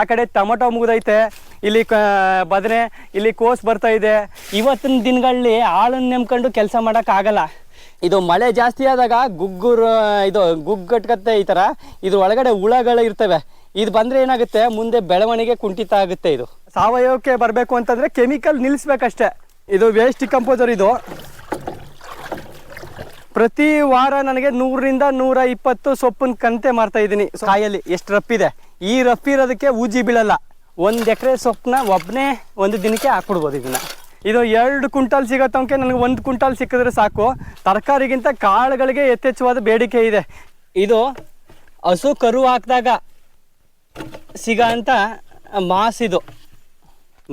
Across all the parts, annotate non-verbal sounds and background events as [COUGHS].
ಆ ಕಡೆ ಟೊಮೊಟೊ ಮುಗಿದೈತೆ, ಇಲ್ಲಿ ಬದನೆ ಇಲ್ಲಿ ಕೋಸ್ ಬರ್ತಾ ಇದೆ. ಇವತ್ತಿನ ದಿನಗಳಲ್ಲಿ ಆಳನ್ನು ನೆಮ್ಕೊಂಡು ಕೆಲಸ ಮಾಡೋಕ್ಕಾಗಲ್ಲ ಇದು ಮಳೆ ಜಾಸ್ತಿ ಆದಾಗ ಗುಗ್ಗುರು, ಇದು ಗುಗ್ಗಟ್ಕತ್ತೆ ಈ ಥರ ಇದು ಒಳಗಡೆ ಹುಳಗಳು ಇರ್ತವೆ. ಇದು ಬಂದರೆ ಏನಾಗುತ್ತೆ? ಮುಂದೆ ಬೆಳವಣಿಗೆ ಕುಂಠಿತ ಆಗುತ್ತೆ ಇದು. ಸಾವಯವಕ್ಕೆ ಬರಬೇಕು ಅಂತಂದರೆ ಕೆಮಿಕಲ್ ನಿಲ್ಲಿಸ್ಬೇಕಷ್ಟೇ ಇದು ವೇಸ್ಟ್ ಕಂಪೋಸರ್ ಇದು. ಪ್ರತಿ ವಾರ ನನಗೆ ನೂರರಿಂದ ನೂರ ಇಪ್ಪತ್ತು ಸೊಪ್ಪಿನ ಕಂತೆ ಮಾಡ್ತಾ ಇದ್ದೀನಿ. ಕಾಯಲ್ಲಿ ಎಷ್ಟು ರಪ್ಪಿದೆ ಈ ರಪ್ಪಿರೋದಕ್ಕೆ ಊಜಿ ಬೀಳಲ್ಲ. ಒಂದು ಎಕರೆ ಸೊಪ್ಪನ್ನ ಒಬ್ಬನೇ ಒಂದು ದಿನಕ್ಕೆ ಹಾಕ್ಬಿಡ್ಬೋದು ಇದನ್ನ. ಇದು ಎರಡು ಕುಂಟಾಲ್ ಸಿಗೋ ತನಕ ನನಗೆ ಒಂದು ಕುಂಟಾಲ್ ಸಿಕ್ಕಿದ್ರೆ ಸಾಕು. ತರಕಾರಿಗಿಂತ ಕಾಳುಗಳಿಗೆ ಯಥೇಚ್ಛವಾದ ಬೇಡಿಕೆ ಇದೆ. ಇದು ಹಸು ಕರು ಹಾಕಿದಾಗ ಸಿಗ ಅಂತ ಮಾಸ್ ಇದು.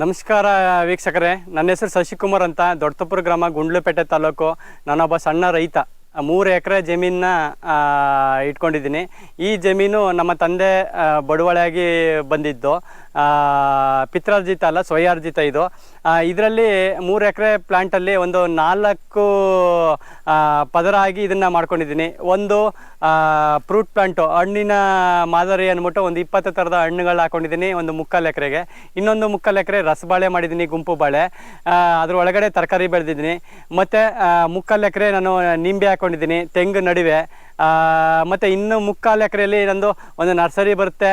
ನಮಸ್ಕಾರ ವೀಕ್ಷಕರೇ. ನನ್ನ ಹೆಸರು ಶಶಿಕುಮಾರ್ ಅಂತ. ದೊಡ್ಡತಪುರ ಗ್ರಾಮ ಗುಂಡ್ಲುಪೇಟೆ ತಾಲೂಕು. ನಾನೊಬ್ಬ ಸಣ್ಣ ರೈತ. ಮೂರು ಎಕರೆ ಜಮೀನನ್ನ ಇಟ್ಕೊಂಡಿದ್ದೀನಿ. ಈ ಜಮೀನು ನಮ್ಮ ತಂದೆ ಬಡವಳೆಯಾಗಿ ಬಂದಿದ್ದು. ಪಿತ್ರಾರ್ಜಿತ ಅಲ್ಲ, ಸ್ವಯಾರ್ಜಿತ ಇದು. ಇದರಲ್ಲಿ ಮೂರು ಎಕರೆ ಪ್ಲ್ಯಾಂಟಲ್ಲಿ ಒಂದು ನಾಲ್ಕು ಪದರ ಆಗಿ ಇದನ್ನು ಮಾಡ್ಕೊಂಡಿದ್ದೀನಿ. ಒಂದು ಫ್ರೂಟ್ ಪ್ಲ್ಯಾಂಟು ಹಣ್ಣಿನ ಮಾದರಿ ಅಂದ್ಬಿಟ್ಟು ಒಂದು ಇಪ್ಪತ್ತು ಥರದ ಹಣ್ಣುಗಳು ಹಾಕೊಂಡಿದ್ದೀನಿ ಒಂದು ಮುಕ್ಕಾಲು ಎಕರೆಗೆ. ಇನ್ನೊಂದು ಮುಕ್ಕಾಲು ಎಕರೆ ರಸಬಾಳೆ ಮಾಡಿದ್ದೀನಿ, ಗುಂಪು ಬಾಳೆ. ಅದ್ರ ಒಳಗಡೆ ತರಕಾರಿ ಬೆಳೆದಿದ್ದೀನಿ. ಮತ್ತು ಮುಕ್ಕಾಲು ಎಕರೆ ನಾನು ನಿಂಬೆ ಹಾಕ್ಕೊಂಡಿದ್ದೀನಿ ತೆಂಗು ನಡುವೆ. ಮತ್ತೆ ಇನ್ನು ಮುಕ್ಕಾಲು ಎಕರೆಯಲ್ಲಿ ನಂದು ಒಂದು ನರ್ಸರಿ ಬರುತ್ತೆ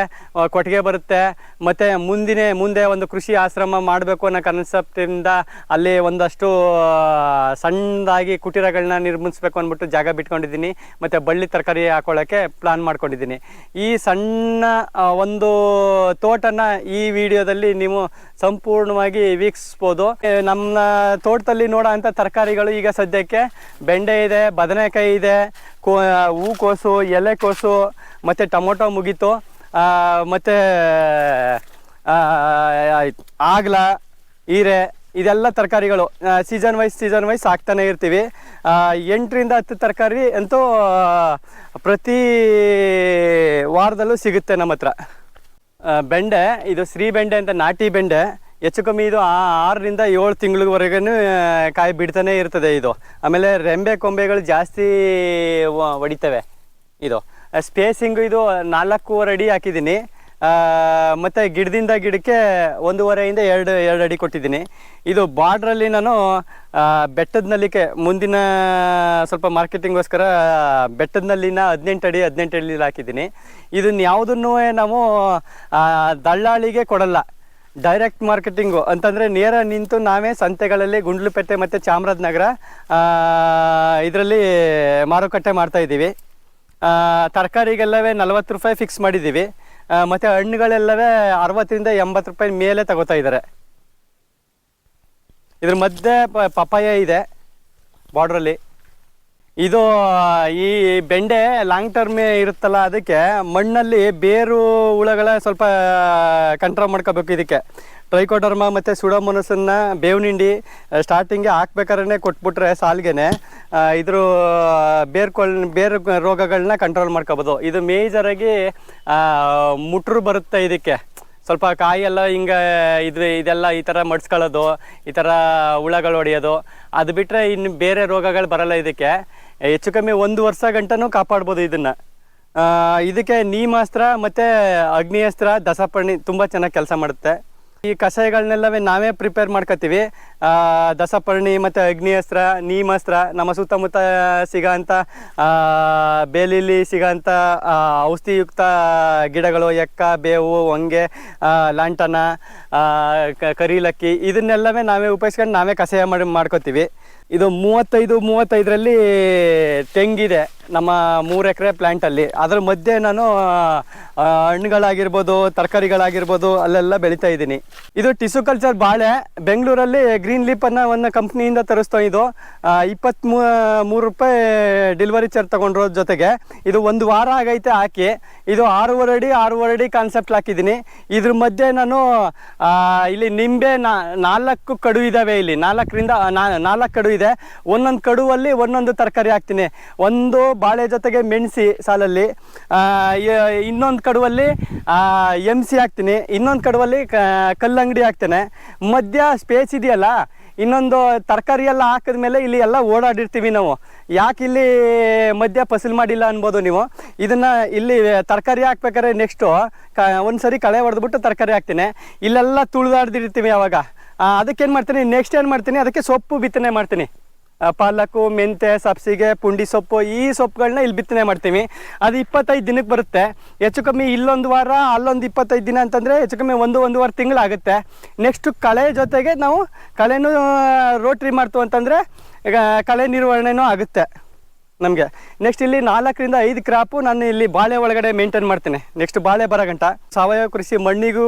ಕೊಟ್ಟಿಗೆ ಬರುತ್ತೆ. ಮತ್ತು ಮುಂದಿನ, ಮುಂದೆ ಒಂದು ಕೃಷಿ ಆಶ್ರಮ ಮಾಡಬೇಕು ಅನ್ನೋ ಕನ್ಸೆಪ್ಟಿಂದ ಅಲ್ಲಿ ಒಂದಷ್ಟು ಸಣ್ಣದಾಗಿ ಕುಟೀರಗಳನ್ನ ನಿರ್ಮಿಸ್ಬೇಕು ಅಂದ್ಬಿಟ್ಟು ಜಾಗ ಬಿಟ್ಕೊಂಡಿದ್ದೀನಿ. ಮತ್ತು ಬಳ್ಳಿ ತರಕಾರಿ ಹಾಕೊಳ್ಳೋಕ್ಕೆ ಪ್ಲಾನ್ ಮಾಡ್ಕೊಂಡಿದ್ದೀನಿ. ಈ ಸಣ್ಣ ಒಂದು ತೋಟನ ಈ ವಿಡಿಯೋದಲ್ಲಿ ನೀವು ಸಂಪೂರ್ಣವಾಗಿ ವೀಕ್ಷಿಸ್ಬೋದು. ನಮ್ಮ ತೋಟದಲ್ಲಿ ನೋಡೋ ಅಂಥ ತರಕಾರಿಗಳು ಈಗ ಸದ್ಯಕ್ಕೆ ಬೆಂಡೆ ಇದೆ, ಬದನೆಕಾಯಿ ಇದೆ ಹೂಕೋಸು ಎಲೆಕೋಸು ಮತ್ತು ಟೊಮೊಟೊ ಮುಗೀತು. ಮತ್ತು ಆಗ್ಲ, ಹೀರೆ, ಇದೆಲ್ಲ ತರಕಾರಿಗಳು ಸೀಸನ್ ವೈಸ್ ಸೀಸನ್ ವೈಸ್ ಹಾಕ್ತಾನೆ ಇರ್ತೀವಿ. ಎಂಟರಿಂದ ಹತ್ತು ತರಕಾರಿ ಅಂತೂ ಪ್ರತಿ ವಾರದಲ್ಲೂ ಸಿಗುತ್ತೆ ನಮ್ಮ ಹತ್ರ. ಬೆಂಡೆ, ಇದು ಶ್ರೀ ಬೆಂಡೆ ಅಂತ ನಾಟಿ ಬೆಂಡೆ. ಹೆಚ್ಚು ಕಮ್ಮಿ ಇದು ಆರರಿಂದ ಏಳು ತಿಂಗಳವರೆಗೂ ಕಾಯಿ ಬಿಡ್ತಾನೆ ಇರ್ತದೆ ಇದು. ಆಮೇಲೆ ರೆಂಬೆ ಕೊಂಬೆಗಳು ಜಾಸ್ತಿ ಹೊಡಿತವೆ ಇದು. ಸ್ಪೇಸಿಂಗು ಇದು ನಾಲ್ಕೂವರೆ ಅಡಿ ಹಾಕಿದ್ದೀನಿ. ಮತ್ತು ಗಿಡದಿಂದ ಗಿಡಕ್ಕೆ ಒಂದೂವರೆಯಿಂದ ಎರಡು ಎರಡು ಅಡಿ ಕೊಟ್ಟಿದ್ದೀನಿ. ಇದು ಬಾರ್ಡ್ರಲ್ಲಿ ನಾನು ಬೆಟ್ಟದ ನಲ್ಲಿಕೆ ಮುಂದಿನ ಸ್ವಲ್ಪ ಮಾರ್ಕೆಟಿಂಗೋಸ್ಕರ ಬೆಟ್ಟದ ನಲ್ಲಿನ ಹದಿನೆಂಟು ಅಡಿ, ಹದಿನೆಂಟು ಅಡಿಲಿ ಹಾಕಿದ್ದೀನಿ. ಇದನ್ನ ಯಾವುದನ್ನೂ ನಾವು ದಳ್ಳಾಳಿಗೆ ಕೊಡಲ್ಲ. ಡೈರೆಕ್ಟ್ ಮಾರ್ಕೆಟಿಂಗು ಅಂತಂದರೆ ನೇರ ನಿಂತು ನಾವೇ ಸಂತೆಗಳಲ್ಲಿ ಗುಂಡ್ಲುಪೇಟೆ ಮತ್ತು ಚಾಮರಾಜನಗರ ಇದರಲ್ಲಿ ಮಾರುಕಟ್ಟೆ ಮಾಡ್ತಾಯಿದ್ದೀವಿ ತರಕಾರಿಗೆಲ್ಲವೇ ನಲ್ವತ್ತು ರೂಪಾಯಿ ಫಿಕ್ಸ್ ಮಾಡಿದ್ದೀವಿ. ಮತ್ತು ಹಣ್ಣುಗಳೆಲ್ಲವೇ ಅರವತ್ತರಿಂದ ಎಂಬತ್ತು ರೂಪಾಯಿ ಮೇಲೆ ತಗೋತಾ ಇದ್ದಾರೆ. ಇದ್ರ ಮಧ್ಯೆ ಪಪ್ಪಾಯ ಪಪಾಯ ಇದೆ ಬಾರ್ಡ್ರಲ್ಲಿ ಇದು, ಈ ಬೆಂಡೆ ಲಾಂಗ್ ಟರ್ಮ್ ಇರುತ್ತಲ್ಲ ಅದಕ್ಕೆ ಮಣ್ಣಲ್ಲಿ ಬೇರು ಹುಳಗಳ ಸ್ವಲ್ಪ ಕಂಟ್ರೋಲ್ ಮಾಡ್ಕೋಬೇಕು ಇದಕ್ಕೆ. ಟ್ರೈಕೋಡರ್ಮ ಮತ್ತು ಸುಡೋಮೊನಸನ್ನ ಬೇವಿನ ಹಿಂಡಿ ಸ್ಟಾರ್ಟಿಂಗ್ಗೆ ಹಾಕ್ಬೇಕಾದ್ರೆ ಕೊಟ್ಬಿಟ್ರೆ ಸಾಲ್ಗೆನೆ ಇದ್ರ ಬೇರ್ಕೊಳ್, ಬೇರು ರೋಗಗಳನ್ನ ಕಂಟ್ರೋಲ್ ಮಾಡ್ಕೋಬೋದು. ಇದು ಮೇಜರಾಗಿ ಮುಟ್ರು ಬರುತ್ತೆ ಇದಕ್ಕೆ. ಸ್ವಲ್ಪ ಕಾಯೆಲ್ಲ ಹಿಂಗೆ, ಇದು, ಇದೆಲ್ಲ ಈ ಥರ ಮಡ್ಸ್ಕೊಳ್ಳೋದು, ಈ ಥರ ಹುಳಗಳು ಹೊಡೆಯೋದು, ಅದು ಬಿಟ್ಟರೆ ಇನ್ನು ಬೇರೆ ರೋಗಗಳು ಬರಲ್ಲ ಇದಕ್ಕೆ. ಹೆಚ್ಚು ಕಮ್ಮಿ ಒಂದು ವರ್ಷ ಗಂಟನೂ ಕಾಪಾಡ್ಬೋದು ಇದನ್ನು. ಇದಕ್ಕೆ ನೀಮಾಸ್ತ್ರ ಮತ್ತು ಅಗ್ನಿಯಸ್ತ್ರ, ದಸಪರ್ಣಿ ತುಂಬ ಚೆನ್ನಾಗಿ ಕೆಲಸ ಮಾಡುತ್ತೆ. ಈ ಕಷಾಯಗಳನ್ನೆಲ್ಲವೇ ನಾವೇ ಪ್ರಿಪೇರ್ ಮಾಡ್ಕೋತೀವಿ ದಸಪರ್ಣಿ ಮತ್ತು ಅಗ್ನಿಯಸ್ತ್ರ, ನೀಮಾಸ್ತ್ರ, ನಮ್ಮ ಸುತ್ತಮುತ್ತ ಸಿಗೋಂಥ ಬೇಲಿಲಿ ಸಿಗೋಂಥ ಔಷಧಿಯುಕ್ತ ಗಿಡಗಳು, ಎಕ್ಕ, ಬೇವು, ಹೊಂಗೆ ಲಾಂಟನ ಕರಿಲಕ್ಕಿ, ಇದನ್ನೆಲ್ಲವೇ ನಾವೇ ಉಪಯೋಗಿಸ್ಕೊಂಡು ನಾವೇ ಕಷಾಯ ಮಾಡಿ, ಮಾಡ್ಕೋತೀವಿ. ಇದು ಮೂವತ್ತೈದು, ಮೂವತ್ತೈದರಲ್ಲಿ ತೆಂಗಿದೆ ನಮ್ಮ ಮೂರು ಎಕರೆ ಪ್ಲ್ಯಾಂಟಲ್ಲಿ ಅದ್ರ ಮಧ್ಯೆ ನಾನು ಹಣ್ಣುಗಳಾಗಿರ್ಬೋದು, ತರಕಾರಿಗಳಾಗಿರ್ಬೋದು, ಅಲ್ಲೆಲ್ಲ ಬೆಳೀತಾ ಇದ್ದೀನಿ. ಇದು ಟಿಸು ಕಲ್ಚರ್ ಬಾಳೆ. ಬೆಂಗಳೂರಲ್ಲಿ ಗ್ರೀನ್ ಲೀಪ್ ಒಂದು ಕಂಪ್ನಿಯಿಂದ ತರಿಸ್ತಾ ಇದು ಇಪ್ಪತ್ತ್ ಮೂರು ರೂಪಾಯಿ ಡೆಲಿವರಿ ಚಾರ್ಜ್ ತೊಗೊಂಡಿರೋ ಜೊತೆಗೆ ಇದು ಒಂದು ವಾರ ಆಗೈತೆ ಹಾಕಿ. ಇದು ಆರೂವರೆ ಅಡಿ ಆರೂವರೆ ಅಡಿ ಕಾನ್ಸೆಪ್ಟ್ ಹಾಕಿದ್ದೀನಿ. ಇದ್ರ ಮಧ್ಯೆ ನಾನು ಇಲ್ಲಿ ನಿಂಬೆ ನಾಲ್ಕು ಕಡು ಇದ್ದಾವೆ ಇಲ್ಲಿ. ನಾಲ್ಕರಿಂದ ನಾಲ್ಕು ಕಡು ಇದೆ. ಒಂದೊಂದು ಕಡುವಲ್ಲಿ ಒಂದೊಂದು ತರಕಾರಿ ಹಾಕ್ತೀನಿ. ಒಂದು ಬಾಳೆ ಜೊತೆಗೆ ಮೆಣಸಿ ಸಾಲಲ್ಲಿ ಇನ್ನೊಂದು ಕಡುವಲ್ಲಿ ಎಂ ಸಿ ಹಾಕ್ತೀನಿ. ಇನ್ನೊಂದು ಕಡುವಲ್ಲಿ ಕಲ್ಲಂಗಡಿ ಹಾಕ್ತೇನೆ. ಮಧ್ಯ ಸ್ಪೇಸ್ ಇದೆಯಲ್ಲ, ಇನ್ನೊಂದು ತರಕಾರಿ ಎಲ್ಲ ಹಾಕಿದ ಮೇಲೆ ಇಲ್ಲಿ ಎಲ್ಲ ಓಡಾಡಿರ್ತೀವಿ ನಾವು. ಯಾಕೆ ಇಲ್ಲಿ ಮಧ್ಯ ಫಸಲು ಮಾಡಿಲ್ಲ ಅನ್ಬೋದು ನೀವು. ಇದನ್ನ ಇಲ್ಲಿ ತರಕಾರಿ ಹಾಕ್ಬೇಕಾದ್ರೆ ನೆಕ್ಸ್ಟು ಕ, ಒಂದ್ಸರಿ ಕಳೆ ಹೊಡೆದ್ಬಿಟ್ಟು ತರಕಾರಿ ಹಾಕ್ತೀನಿ. ಇಲ್ಲೆಲ್ಲ ತುಳಿದಾಡ್ದಿರ್ತೀವಿ ಅವಾಗ. ಅದಕ್ಕೆ ಏನು ಮಾಡ್ತೀನಿ? ನೆಕ್ಸ್ಟ್ ಏನು ಮಾಡ್ತೀನಿ? ಅದಕ್ಕೆ ಸೊಪ್ಪು ಬಿತ್ತನೆ ಮಾಡ್ತೀನಿ. ಪಾಲಕ್ಕು ಪಾಲಕು ಮೆಂತೆ ಸಬ್ಸಿಗೆ, ಪುಂಡಿ ಸೊಪ್ಪು, ಈ ಸೊಪ್ಪುಗಳನ್ನ ಇಲ್ಲಿ ಬಿತ್ತನೆ ಮಾಡ್ತೀವಿ. ಅದು ಇಪ್ಪತ್ತೈದು ದಿನಕ್ಕೆ ಬರುತ್ತೆ. ಹೆಚ್ಚು ಕಮ್ಮಿ ಇಲ್ಲೊಂದು ವಾರ, ಅಲ್ಲೊಂದು ಇಪ್ಪತ್ತೈದು ದಿನ ಅಂತಂದರೆ ಹೆಚ್ಚು ಕಮ್ಮಿ ಒಂದು ಒಂದು ಒಂದೂವರೆ ತಿಂಗಳಾಗುತ್ತೆ. ನೆಕ್ಸ್ಟ್ ಕಳೆ ಜೊತೆಗೆ ನಾವು ಕಳೆನೂ ರೋಟ್ರಿ ಮಾಡ್ತು ಅಂತಂದರೆ, ಈಗ ಕಳೆ ನಿರ್ವಹಣೆನೂ ಆಗುತ್ತೆ. ನಮಗೆ. ನೆಕ್ಸ್ಟ್ ಇಲ್ಲಿ ನಾಲ್ಕರಿಂದ ಐದು ಕ್ರಾಪು ನಾನು ಇಲ್ಲಿ ಬಾಳೆ ಒಳಗಡೆ ಮೇಂಟೈನ್ ಮಾಡ್ತೀನಿ. ನೆಕ್ಸ್ಟ್ ಬಾಳೆ ಬರಗಂಟ. ಸಾವಯವ ಕೃಷಿ ಮಣ್ಣಿಗೂ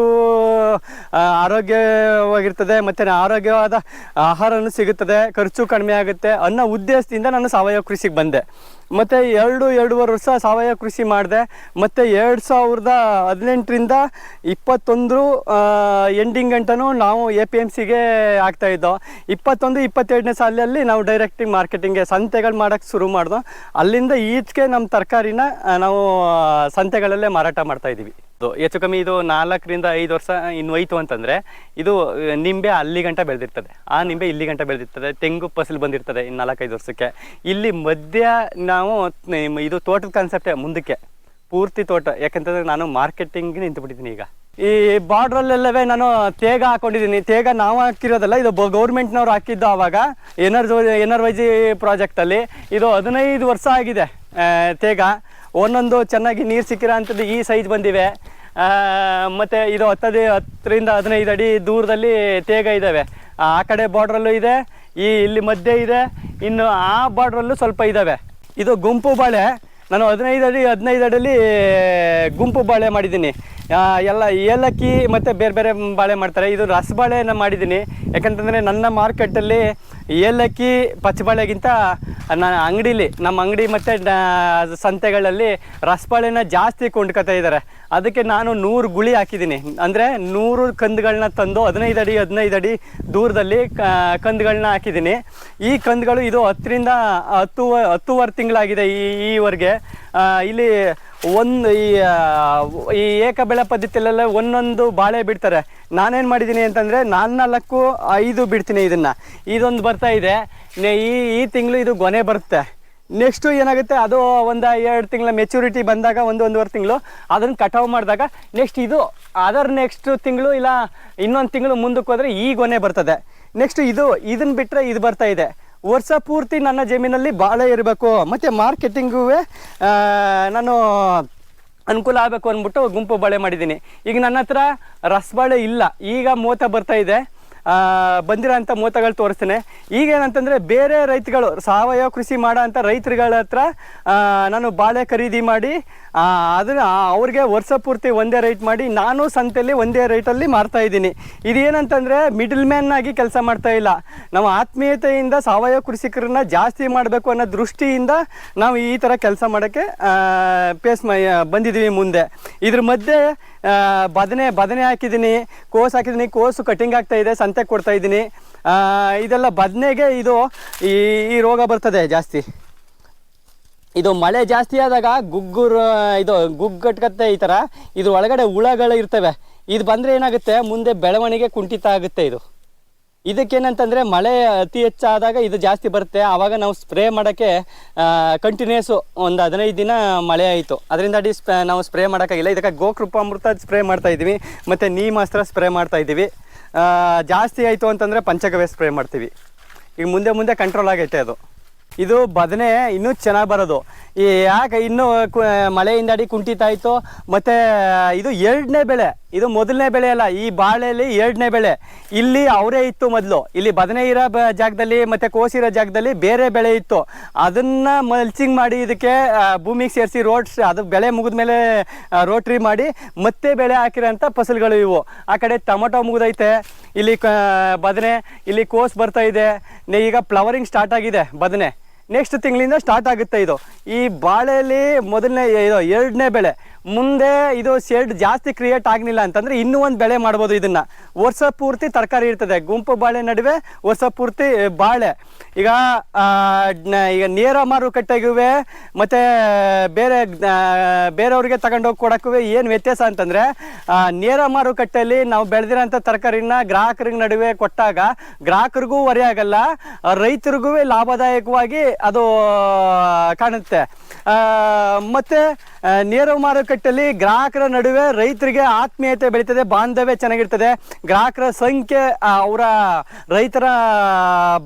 ಆರೋಗ್ಯವಾಗಿರ್ತದೆ, ಮತ್ತು ಆರೋಗ್ಯವಾದ ಆಹಾರನೂ ಸಿಗುತ್ತದೆ, ಖರ್ಚು ಕಡಿಮೆ ಆಗುತ್ತೆ ಅನ್ನೋ ಉದ್ದೇಶದಿಂದ ನಾನು ಸಾವಯವ ಕೃಷಿಗೆ ಬಂದೆ. ಮತ್ತು ಎರಡು, ಎರಡೂವರೆ ವರ್ಷ ಸಾವಯವ ಕೃಷಿ ಮಾಡಿದೆ. ಮತ್ತು ಎರಡು ಸಾವಿರದ ಹದಿನೆಂಟರಿಂದ ಇಪ್ಪತ್ತೊಂದು ಎಂಡಿಂಗ್ ಗಂಟನೂ ನಾವು ಎ ಪಿ ಎಂ ಸಿಗೆ ಆಗ್ತಾಯಿದ್ದೋ ಇಪ್ಪತ್ತೊಂದು, ಇಪ್ಪತ್ತೆರಡನೇ ಸಾಲಲ್ಲಿ ನಾವು ಡೈರೆಕ್ಟಿಂಗ್ ಮಾರ್ಕೆಟಿಂಗ್ಗೆ ಸಂತೆಗಳು ಮಾಡೋಕ್ಕೆ ಶುರು ಮಾಡ್ದೋ. ಅಲ್ಲಿಂದ ಈಚೆಗೆ ನಮ್ಮ ತರಕಾರಿನ ನಾವು ಸಂತೆಗಳಲ್ಲೇ ಮಾರಾಟ ಮಾಡ್ತಾ ಇದ್ದೀವಿ. ಇದು ಹೆಚ್ಚು ಕಮ್ಮಿ ಇದು ನಾಲ್ಕರಿಂದ ಐದು ವರ್ಷ ಇನ್ನು ಹೋಯ್ತು ಅಂತಂದರೆ, ಇದು ನಿಂಬೆ ಅಲ್ಲಿ ಗಂಟ ಬೆಳೆದಿರ್ತದೆ. ಆ ನಿಂಬೆ ಇಲ್ಲಿ ಗಂಟ ಬೆಳೆದಿರ್ತದೆ, ತೆಂಗು ಫಸಲು ಬಂದಿರ್ತದೆ ಇನ್ನು ನಾಲ್ಕೈದು ವರ್ಷಕ್ಕೆ. ಇಲ್ಲಿ ಮಧ್ಯ ನಾವು ಇದು ತೋಟದ ಕಾನ್ಸೆಪ್ಟೇ ಮುಂದಕ್ಕೆ, ಪೂರ್ತಿ ತೋಟ, ಯಾಕಂತಂದರೆ ನಾನು ಮಾರ್ಕೆಟಿಂಗ್ ನಿಂತುಬಿಟ್ಟಿದ್ದೀನಿ ಈಗ. ಈ ಬಾರ್ಡ್ರಲ್ಲೆಲ್ಲವೇ ನಾನು ತೇಗ ಹಾಕೊಂಡಿದ್ದೀನಿ. ತೇಗ ನಾವು ಹಾಕಿರೋದಲ್ಲ, ಇದು ಗೌರ್ಮೆಂಟ್ನವ್ರು ಹಾಕಿದ್ದು ಆವಾಗ ಎನರ್ಜಿ ಎನರ್ವೈಜಿ ಪ್ರಾಜೆಕ್ಟಲ್ಲಿ ಇದು ಹದಿನೈದು ವರ್ಷ ಆಗಿದೆ ತೇಗ. ಒಂದೊಂದು ಚೆನ್ನಾಗಿ ನೀರು ಸಿಕ್ಕಿರೋ ಅಂಥದ್ದು ಈ ಸೈಜ್ ಬಂದಿವೆ. ಮತ್ತು ಇದು ಹತ್ತದಿ, ಹತ್ತರಿಂದ ಹದಿನೈದು ಅಡಿ ದೂರದಲ್ಲಿ ತೇಗ ಇದ್ದಾವೆ ಆ ಕಡೆ ಬಾರ್ಡ್ರಲ್ಲೂ ಇದೆ, ಈ ಇಲ್ಲಿ ಮಧ್ಯೆ ಇದೆ, ಇನ್ನು ಆ ಬಾರ್ಡ್ರಲ್ಲೂ ಸ್ವಲ್ಪ ಇದ್ದಾವೆ ಇದು ಗುಂಪು ಬಾಳೆ. ನಾನು ಹದಿನೈದು ಅಡಿ, ಹದಿನೈದು ಅಡಿಯಲ್ಲಿ ಗುಂಪು ಬಾಳೆ ಮಾಡಿದ್ದೀನಿ. ಎಲ್ಲ ಏಲಕ್ಕಿ ಮತ್ತು ಬೇರೆ ಬೇರೆ ಬಾಳೆ ಮಾಡ್ತಾರೆ. ಇದು ರಸಬಾಳೆನ ಮಾಡಿದ್ದೀನಿ. ಯಾಕಂತಂದರೆ ನನ್ನ ಮಾರ್ಕೆಟಲ್ಲಿ ಏಲಕ್ಕಿ, ಪಚ್ಚಬಾಳೆಗಿಂತ ನನ್ನ ಅಂಗಡೀಲಿ, ನಮ್ಮ ಅಂಗಡಿ ಮತ್ತು ಸಂತೆಗಳಲ್ಲಿ ರಸಬಾಳೆನ ಜಾಸ್ತಿ ಕೊಂಡ್ಕೊತಾ ಇದ್ದಾರೆ. ಅದಕ್ಕೆ ನಾನು ನೂರು ಗುಳಿ ಹಾಕಿದ್ದೀನಿ. ಅಂದರೆ ನೂರು ಕಂದುಗಳನ್ನ ತಂದು ಹದಿನೈದು ಅಡಿ ಹದಿನೈದು ಅಡಿ ದೂರದಲ್ಲಿ ಕಂದುಗಳನ್ನ ಹಾಕಿದ್ದೀನಿ. ಈ ಕಂದುಗಳು ಇದು ಹತ್ತರಿಂದ ಹತ್ತು, ಹತ್ತುವರೆ ತಿಂಗಳಾಗಿದೆ ಈ ಈವರೆಗೆ ಇಲ್ಲಿ ಒಂದು ಈ ಈ ಏಕ ಬೆಳೆ ಪದ್ಧತಿಯಲ್ಲೆಲ್ಲ ಒಂದೊಂದು ಬಾಳೆ ಬಿಡ್ತಾರೆ. ನಾನೇನು ಮಾಡಿದ್ದೀನಿ ಅಂತಂದರೆ ನಾಲ್ಕು ಐದು ಬಿಡ್ತೀನಿ ಇದನ್ನು. ಇದೊಂದು ಬರ್ತಾ ಇದೆ. ಈ ಈ ತಿಂಗಳು ಇದು ಗೊನೆ ಬರುತ್ತೆ. ನೆಕ್ಸ್ಟು ಏನಾಗುತ್ತೆ? ಅದು ಒಂದು ಎರಡು ತಿಂಗಳ ಮೆಚುರಿಟಿ ಬಂದಾಗ ಒಂದು ಒಂದೂವರೆ ತಿಂಗಳು. ಅದನ್ನು ಕಟಾವು ಮಾಡಿದಾಗ ನೆಕ್ಸ್ಟ್ ಇದು ಅದರ್ ನೆಕ್ಸ್ಟ್ ತಿಂಗಳು ಇಲ್ಲ ಇನ್ನೊಂದು ತಿಂಗಳು ಮುಂದಕ್ಕೆ ಹೋದರೆ ಈ ಗೊನೆ ಬರ್ತದೆ. ನೆಕ್ಸ್ಟ್ ಇದು ಇದನ್ನು ಬಿಟ್ಟರೆ ಇದು ಬರ್ತಾ ಇದೆ. ವರ್ಷ ಪೂರ್ತಿ ನನ್ನ ಜಮೀನಲ್ಲಿ ಬಾಳೆ ಇರಬೇಕು. ಮತ್ತು ಮಾರ್ಕೆಟಿಂಗೂ ನಾನು ಅನುಕೂಲ ಆಗಬೇಕು ಅಂದ್ಬಿಟ್ಟು ಗುಂಪು ಬಾಳೆ ಮಾಡಿದ್ದೀನಿ. ಈಗ ನನ್ನ ಹತ್ರ ರಸಬಾಳೆ ಇಲ್ಲ. ಈಗ ಮೂವತ್ತ ಬರ್ತಾ ಇದೆ. ಬಂದಿರೋಂಥ ಮೂತಗಳು ತೋರಿಸ್ತೇನೆ. ಈಗೇನಂತಂದರೆ ಬೇರೆ ರೈತಗಳು ಸಾವಯವ ಕೃಷಿ ಮಾಡೋ ಅಂಥ ರೈತರುಗಳ ಹತ್ರ ನಾನು ಬಾಳೆ ಖರೀದಿ ಮಾಡಿ ಅದನ್ನು ಅವ್ರಿಗೆ ವರ್ಷ ಪೂರ್ತಿ ಒಂದೇ ರೇಟ್ ಮಾಡಿ ನಾನು ಸಂತೆಯಲ್ಲಿ ಒಂದೇ ರೇಟಲ್ಲಿ ಮಾರ್ತಾ ಇದ್ದೀನಿ. ಇದೇನಂತಂದರೆ ಮಿಡಲ್ ಮ್ಯಾನ್ ಆಗಿ ಕೆಲಸ ಮಾಡ್ತಾ ಇಲ್ಲ. ನಾವು ಆತ್ಮೀಯತೆಯಿಂದ ಸಾವಯವ ಕೃಷಿಕರನ್ನ ಜಾಸ್ತಿ ಮಾಡಬೇಕು ಅನ್ನೋ ದೃಷ್ಟಿಯಿಂದ ನಾವು ಈ ಥರ ಕೆಲಸ ಮಾಡೋಕ್ಕೆ ಪೇಸ್ ಬಂದಿದ್ದೀವಿ ಮುಂದೆ. ಇದ್ರ ಮಧ್ಯೆ ಬದನೆ ಬದನೆ ಹಾಕಿದ್ದೀನಿ, ಕೋಸು ಹಾಕಿದ್ದೀನಿ, ಕೋಸು ಕಟಿಂಗ್ ಆಗ್ತಾ ಇದೆ, ಸಂತೆ ಕೊಡ್ತಾ ಇದ್ದೀನಿ. ಇದೆಲ್ಲ ಬದನೆಗೆ ಇದು ಈ ಈ ರೋಗ ಬರ್ತದೆ ಜಾಸ್ತಿ. ಇದು ಮಳೆ ಜಾಸ್ತಿ ಆದಾಗ ಗುಗ್ಗುರು, ಇದು ಗುಗ್ಗಟ್ಕತ್ತೆ ಈ ಥರ ಇದ್ರ ಒಳಗಡೆ ಹುಳಗಳು ಇರ್ತವೆ. ಇದು ಬಂದರೆ ಏನಾಗುತ್ತೆ? ಮುಂದೆ ಬೆಳವಣಿಗೆ ಕುಂಠಿತ ಆಗುತ್ತೆ ಇದು. ಇದಕ್ಕೇನಂತಂದರೆ ಮಳೆ ಅತಿ ಹೆಚ್ಚಾದಾಗ ಇದು ಜಾಸ್ತಿ ಬರುತ್ತೆ. ಆವಾಗ ನಾವು ಸ್ಪ್ರೇ ಮಾಡೋಕ್ಕೆ ಕಂಟಿನ್ಯೂಸು ಒಂದು ಹದಿನೈದು ದಿನ ಮಳೆ ಆಯಿತು. ಅದರಿಂದ ಅಡಿ ಸ್ಪ, ನಾವು ಸ್ಪ್ರೇ ಮಾಡೋಕ್ಕಾಗಿಲ್ಲ. ಇದಕ್ಕೆ ಗೋಕೃಪಾಮೃತ ಸ್ಪ್ರೇ ಮಾಡ್ತಾ ಇದ್ದೀವಿ. ಮತ್ತು ನೀಮಾಸ್ತ್ರ ಸ್ಪ್ರೇ ಮಾಡ್ತಾ ಇದ್ದೀವಿ. ಜಾಸ್ತಿ ಆಯಿತು ಅಂತಂದರೆ ಪಂಚಗವ್ಯ ಸ್ಪ್ರೇ ಮಾಡ್ತೀವಿ. ಈಗ ಮುಂದೆ ಮುಂದೆ ಕಂಟ್ರೋಲ್ ಆಗೈತೆ ಅದು. ಇದು ಬದನೆ ಇನ್ನೂ ಚೆನ್ನಾಗಿ ಬರೋದು. ಈ ಯಾಕೆ ಇನ್ನೂ ಕು, ಮಳೆಯಿಂದ ಅಡಿ ಕುಂಠಿತ ಆಯಿತು. ಮತ್ತು, ಇದು ಎರಡನೇ ಬೆಳೆ. ಇದು ಮೊದಲನೇ ಬೆಳೆ ಅಲ್ಲ, ಈ ಬಾಳೆಯಲ್ಲಿ ಎರಡನೇ ಬೆಳೆ. ಇಲ್ಲಿ ಅವರೇ ಇತ್ತು ಮೊದಲು. ಇಲ್ಲಿ ಬದನೆ ಇರೋ ಜಾಗದಲ್ಲಿ ಮತ್ತು ಕೋಸಿರೋ ಜಾಗದಲ್ಲಿ ಬೇರೆ ಬೆಳೆ ಇತ್ತು. ಅದನ್ನು ಮಲ್ಚಿಂಗ್ ಮಾಡಿ ಇದಕ್ಕೆ ಭೂಮಿಗೆ ಸೇರಿಸಿ ರೋಡ್ಸ್ ಅದು ಬೆಳೆ ಮುಗಿದ ಮೇಲೆ ರೋಟ್ರಿ ಮಾಡಿ ಮತ್ತೆ ಬೆಳೆ ಹಾಕಿರೋಂಥ ಫಸಲುಗಳು ಇವು. ಆ ಕಡೆ ಟೊಮೊಟೊ ಮುಗಿದೈತೆ, ಇಲ್ಲಿ ಬದನೆ, ಇಲ್ಲಿ ಕೋಸ್ ಬರ್ತಾ ಇದೆ. ಈಗ ಫ್ಲವರಿಂಗ್ ಸ್ಟಾರ್ಟ್ ಆಗಿದೆ ಬದನೆ. ನೆಕ್ಸ್ಟ್ ತಿಂಗಳಿಂದ ಸ್ಟಾರ್ಟ್ ಆಗುತ್ತೆ ಇದು. ಈ ಬಾಳೆಯಲ್ಲಿ ಮೊದಲನೇ, ಇದು ಎರಡನೇ ಬೆಳೆ. ಮುಂದೆ ಇದು ಶೇಡ್ ಜಾಸ್ತಿ ಕ್ರಿಯೇಟ್ ಆಗಲಿಲ್ಲ ಅಂತಂದ್ರೆ ಇನ್ನೂ ಒಂದು ಬೆಳೆ ಮಾಡ್ಬೋದು ಇದನ್ನ. ವರ್ಷ ಪೂರ್ತಿ ತರಕಾರಿ ಇರ್ತದೆ. ಗುಂಪು ಬಾಳೆ ನಡುವೆ ವರ್ಷ ಪೂರ್ತಿ ಬಾಳೆ. ಈಗ ಈಗ ನೇರ ಮಾರುಕಟ್ಟೆಗೂ ಮತ್ತೆ ಬೇರೆ ಬೇರೆಯವ್ರಿಗೆ ತಗೊಂಡೋಗಿ ಕೊಡೋಕ್ಕೂ ಏನು ವ್ಯತ್ಯಾಸ ಅಂತಂದ್ರೆ ನೇರ ಮಾರುಕಟ್ಟೆಯಲ್ಲಿ ನಾವು ಬೆಳೆದಿರೋಂಥ ತರಕಾರಿನ ಗ್ರಾಹಕರಿಗೆ ನಡುವೆ ಕೊಟ್ಟಾಗ ಗ್ರಾಹಕರಿಗೂ ಹೊರೆ ಆಗಲ್ಲ, ರೈತರಿಗೂ ಲಾಭದಾಯಕವಾಗಿ ಅದು ಕಾಣುತ್ತೆ. ಮತ್ತು ಮತ್ತೆ ಮಾರುಕಟ್ಟೆ ನೇರ ಮಾರುಕಟ್ಟೆಯಲ್ಲಿ ಗ್ರಾಹಕರ ನಡುವೆ ರೈತರಿಗೆ ಆತ್ಮೀಯತೆ ಬೆಳೀತದೆ, ಬಾಂಧವ್ಯ ಚೆನ್ನಾಗಿರ್ತದೆ. ಗ್ರಾಹಕರ ಸಂಖ್ಯೆ ಅವರ ರೈತರ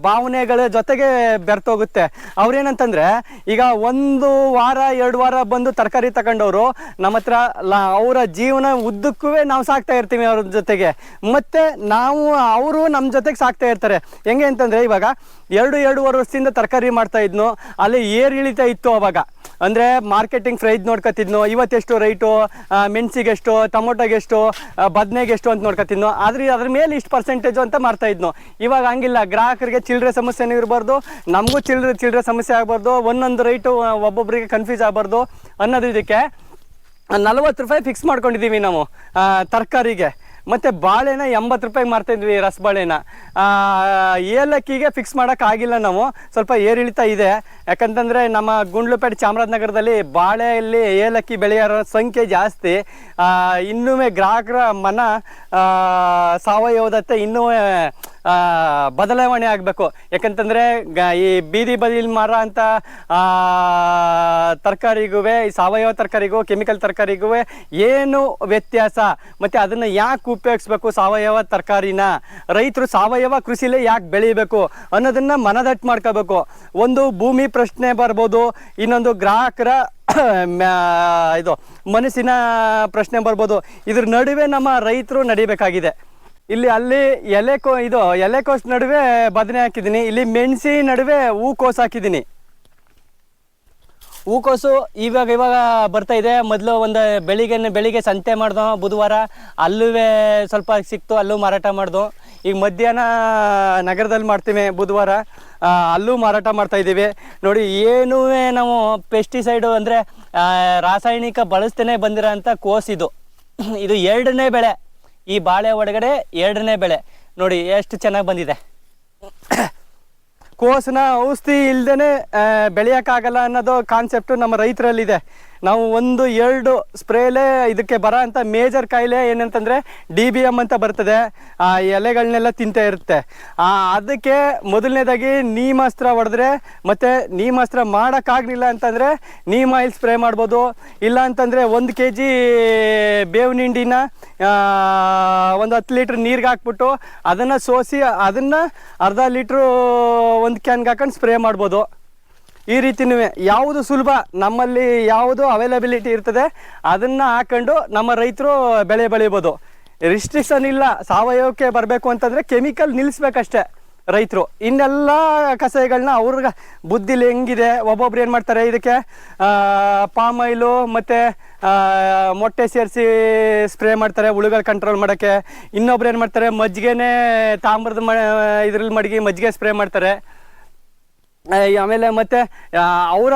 ಭಾವನೆಗಳ ಜೊತೆಗೆ ಬೆರ್ತೋಗುತ್ತೆ ಅವ್ರೇನಂತಂದ್ರೆ, ಈಗ ಒಂದು ವಾರ, ಎರಡು ವಾರ ಬಂದು ತರಕಾರಿ ತಗೊಂಡವರು, ನಮ್ಮ ಹತ್ರ ಅವರ ಜೀವನ ಉದ್ದಕ್ಕೂ ನಾವು ಸಾಕ್ತಾ ಇರ್ತೀವಿ ಅವ್ರ ಜೊತೆಗೆ. ಮತ್ತೆ ನಾವು, ಅವರು ನಮ್ಮ ಜೊತೆಗೆ ಸಾಕ್ತಾ ಇರ್ತಾರೆ. ಹೆಂಗೆ ಅಂತಂದ್ರೆ, ಇವಾಗ ಎರಡು ಎರಡೂವರೆ ವರ್ಷದಿಂದ ತರಕಾರಿ ಮಾಡ್ತಾ ಇದ್ನು, ಅಲ್ಲಿ ಏರ್ ಇಳಿತಾ ಇತ್ತು ಅವಾಗ. ಅಂದ್ರೆ ಮಾರ್ಕೆಟಿಂಗ್ ಪ್ರೈಸ್ ನೋಡ್ಕೊತಿದ್ನು, ಇವತ್ತೆಷ್ಟು ರೈಟು ಮೆಣಸಿಗೆ ಎಷ್ಟು ಟೊಮೊಟೊಗೆ ಎಷ್ಟು ಬದನೆಗೆ ಎಷ್ಟು ಅಂತ ನೋಡ್ಕೊತಿದ್ನು, ಆದ್ರೆ ಅದ್ರ ಮೇಲೆ ಇಷ್ಟು ಪರ್ಸೆಂಟೇಜು ಅಂತ ಮಾಡ್ತಾ ಇದ್ನು. ಇವಾಗ ಹಂಗಿಲ್ಲ, ಗ್ರಾಹಕರಿಗೆ ಚಿಲ್ಲರೆ ಸಮಸ್ಯೆನೂ ಇರಬಾರ್ದು, ನಮಗೂ ಚಿಲ್ಲರೆ ಚಿಲ್ಲರೆ ಸಮಸ್ಯೆ ಆಗಬಾರ್ದು, ಒಂದೊಂದು ರೈಟು ಒಬ್ಬೊಬ್ಬರಿಗೆ ಕನ್ಫ್ಯೂಸ್ ಆಗಬಾರ್ದು ಅನ್ನೋದು ಇದಕ್ಕೆ. ನಲ್ವತ್ತು ರೂಪಾಯಿ ಫಿಕ್ಸ್ ಮಾಡ್ಕೊಂಡಿದ್ದೀವಿ ನಾವು ತರಕಾರಿಗೆ. ಮತ್ತು ಬಾಳೆನ ಎಂಬತ್ತು ರೂಪಾಯಿಗೆ ಮಾರ್ತಾ ಇದ್ವಿ ರಸಬಾಳೆನ ಏಲಕ್ಕಿಗೆ ಫಿಕ್ಸ್ ಮಾಡೋಕ್ಕಾಗಿಲ್ಲ ನಾವು. ಸ್ವಲ್ಪ ಏರಿಳಿತ ಇದೆ. ಯಾಕಂತಂದರೆ ನಮ್ಮ ಗುಂಡ್ಲುಪೇಟೆ ಚಾಮರಾಜನಗರದಲ್ಲಿ ಬಾಳೆಯಲ್ಲಿ ಏಲಕ್ಕಿ ಬೆಳೆಯೋರ ಸಂಖ್ಯೆ ಜಾಸ್ತಿ. ಇನ್ನೂ ಗ್ರಾಹಕರ ಮನ ಸಾವಯವದತ್ತ ಇನ್ನೂ ಬದಲಾವಣೆ ಆಗಬೇಕು. ಯಾಕಂತಂದರೆ ಈ ಬೀದಿ ಬದಿಲಿ ಮಾರ ಅಂತ ತರಕಾರಿಗೂ ಸಾವಯವ ತರಕಾರಿಗೂ, ಕೆಮಿಕಲ್ ತರಕಾರಿಗೂ ಏನು ವ್ಯತ್ಯಾಸ? ಮತ್ತು ಅದನ್ನು ಯಾಕೆ ಉಪಯೋಗಿಸ್ಬೇಕು ಸಾವಯವ ತರಕಾರಿನ? ರೈತರು ಸಾವಯವ ಕೃಷಿಲೇ ಯಾಕೆ ಬೆಳಿಬೇಕು ಅನ್ನೋದನ್ನು ಮನದಟ್ಟು ಮಾಡ್ಕೋಬೇಕು. ಒಂದು ಭೂಮಿ ಪ್ರಶ್ನೆ ಬರ್ಬೋದು, ಇನ್ನೊಂದು ಗ್ರಾಹಕರ [COUGHS] ಇದು ಮನಸ್ಸಿನ ಪ್ರಶ್ನೆ ಬರ್ಬೋದು. ಇದ್ರ ನಡುವೆ ನಮ್ಮ ರೈತರು ನಡಿಬೇಕಾಗಿದೆ. ಇಲ್ಲಿ ಅಲ್ಲಿ ಎಲೆಕೋ ಇದು ಎಲೆಕೋಸ್ ನಡುವೆ ಬದನೆ ಹಾಕಿದ್ದೀನಿ. ಇಲ್ಲಿ ಮೆಣಸಿ ನಡುವೆ ಹೂಕೋಸು ಹಾಕಿದ್ದೀನಿ. ಹೂಕೋಸು ಇವಾಗ ಇವಾಗ ಬರ್ತಾ ಇದೆ. ಮೊದಲು ಒಂದು ಬೆಳಿಗ್ಗೆ ಬೆಳಿಗ್ಗೆ ಸಂತೆ ಮಾಡ್ದೋ ಬುಧವಾರ ಅಲ್ಲೂ ಸ್ವಲ್ಪ ಸಿಕ್ತು, ಅಲ್ಲೂ ಮಾರಾಟ ಮಾಡ್ದು. ಈಗ ಮಧ್ಯಾಹ್ನ ನಗರದಲ್ಲಿ ಮಾಡ್ತೀವಿ ಬುಧವಾರ. ಅಲ್ಲೂ ಮಾರಾಟ ಮಾಡ್ತಾ ಇದ್ದೀವಿ. ನೋಡಿ ಏನೂ ನಾವು ಪೆಸ್ಟಿಸೈಡು ಅಂದರೆ ರಾಸಾಯನಿಕ ಬಳಸ್ತೇನೆ ಬಂದಿರೋ ಅಂಥ ಕೋಸ್ ಇದು. ಇದು ಎರಡನೇ ಬೆಳೆ. ಈ ಬಾಳೆ ಒಳಗಡೆ ಎರಡನೇ ಬೆಳೆ. ನೋಡಿ, ಎಷ್ಟು ಚೆನ್ನಾಗಿ ಬಂದಿದೆ. [COUGHS] ಕೋಸನ ಔಷಧಿ ಇಲ್ದೇನೆ ಬೆಳೆಯೋಕ್ಕಾಗಲ್ಲ ಅನ್ನೋದು ಕಾನ್ಸೆಪ್ಟು ನಮ್ಮ ರೈತರಲ್ಲಿದೆ. ನಾವು ಒಂದು ಎರಡು ಸ್ಪ್ರೇಲೇ ಇದಕ್ಕೆ ಬರೋ ಅಂಥ ಮೇಜರ್ ಕಾಯಿಲೆ ಏನಂತಂದರೆ ಡಿ ಬಿ ಎಂ ಅಂತ ಬರ್ತದೆ. ಆ ಎಲೆಗಳನ್ನೆಲ್ಲ ತಿಂತಾ ಇರುತ್ತೆ. ಅದಕ್ಕೆ ಮೊದಲನೇದಾಗಿ ನೀಮಾಸ್ತ್ರ ಹೊಡೆದ್ರೆ ಮತ್ತು ನೀಮಾಸ್ತ್ರ ಮಾಡೋಕ್ಕಾಗಲಿಲ್ಲ ಅಂತಂದರೆ ನೀಮ್ ಆಯಿಲ್ ಸ್ಪ್ರೇ ಮಾಡ್ಬೋದು. ಇಲ್ಲ ಅಂತಂದರೆ ಒಂದು ಕೆ ಜಿ ಬೇವಿನ ಹಿಂಡಿನ ಆ, ಒಂದು ಹತ್ತು ಲೀಟ್ರ್ ನೀರಿಗೆ ಹಾಕ್ಬಿಟ್ಟು ಅದನ್ನು ಸೋಸಿ ಅದನ್ನು ಅರ್ಧ ಲೀಟ್ರು ಒಂದು ಕ್ಯಾನ್ಗೆ ಹಾಕೊಂಡು ಸ್ಪ್ರೇ ಮಾಡ್ಬೋದು. ಈ ರೀತಿನೂ ಯಾವುದು ಸುಲಭ, ನಮ್ಮಲ್ಲಿ ಯಾವುದು ಅವೈಲಬಿಲಿಟಿ ಇರ್ತದೆ, ಅದನ್ನು ಹಾಕೊಂಡು ನಮ್ಮ ರೈತರು ಬೆಳೆ ಬೆಳಿಬೋದು. ರಿಸ್ಟ್ರಿಕ್ಷನ್ ಇಲ್ಲ, ಸಾವಯವಕ್ಕೆ ಬರಬೇಕು ಅಂತಂದರೆ ಕೆಮಿಕಲ್ ನಿಲ್ಲಿಸ್ಬೇಕಷ್ಟೇ ರೈತರು. ಇನ್ನೆಲ್ಲ ಕಷಾಯಗಳನ್ನ ಅವ್ರಿಗೆ ಬುದ್ಧಿಲಿ ಹೆಂಗಿದೆ, ಒಬ್ಬೊಬ್ರು ಏನು ಮಾಡ್ತಾರೆ ಇದಕ್ಕೆ ಪಾಮ್ ಆಯಿಲು ಮತ್ತು ಮೊಟ್ಟೆ ಸೇರಿಸಿ ಸ್ಪ್ರೇ ಮಾಡ್ತಾರೆ ಹುಳುಗಳು ಕಂಟ್ರೋಲ್ ಮಾಡೋಕ್ಕೆ. ಇನ್ನೊಬ್ರು ಏನು ಮಾಡ್ತಾರೆ, ಮಜ್ಜಿಗೆನೇ ತಾಮ್ರದ ಮ, ಇದ್ರಲ್ಲಿ ಮಡಗಿ ಮಜ್ಜಿಗೆ ಸ್ಪ್ರೇ ಮಾಡ್ತಾರೆ. ಆಮೇಲೆ ಮತ್ತೆ ಅವರ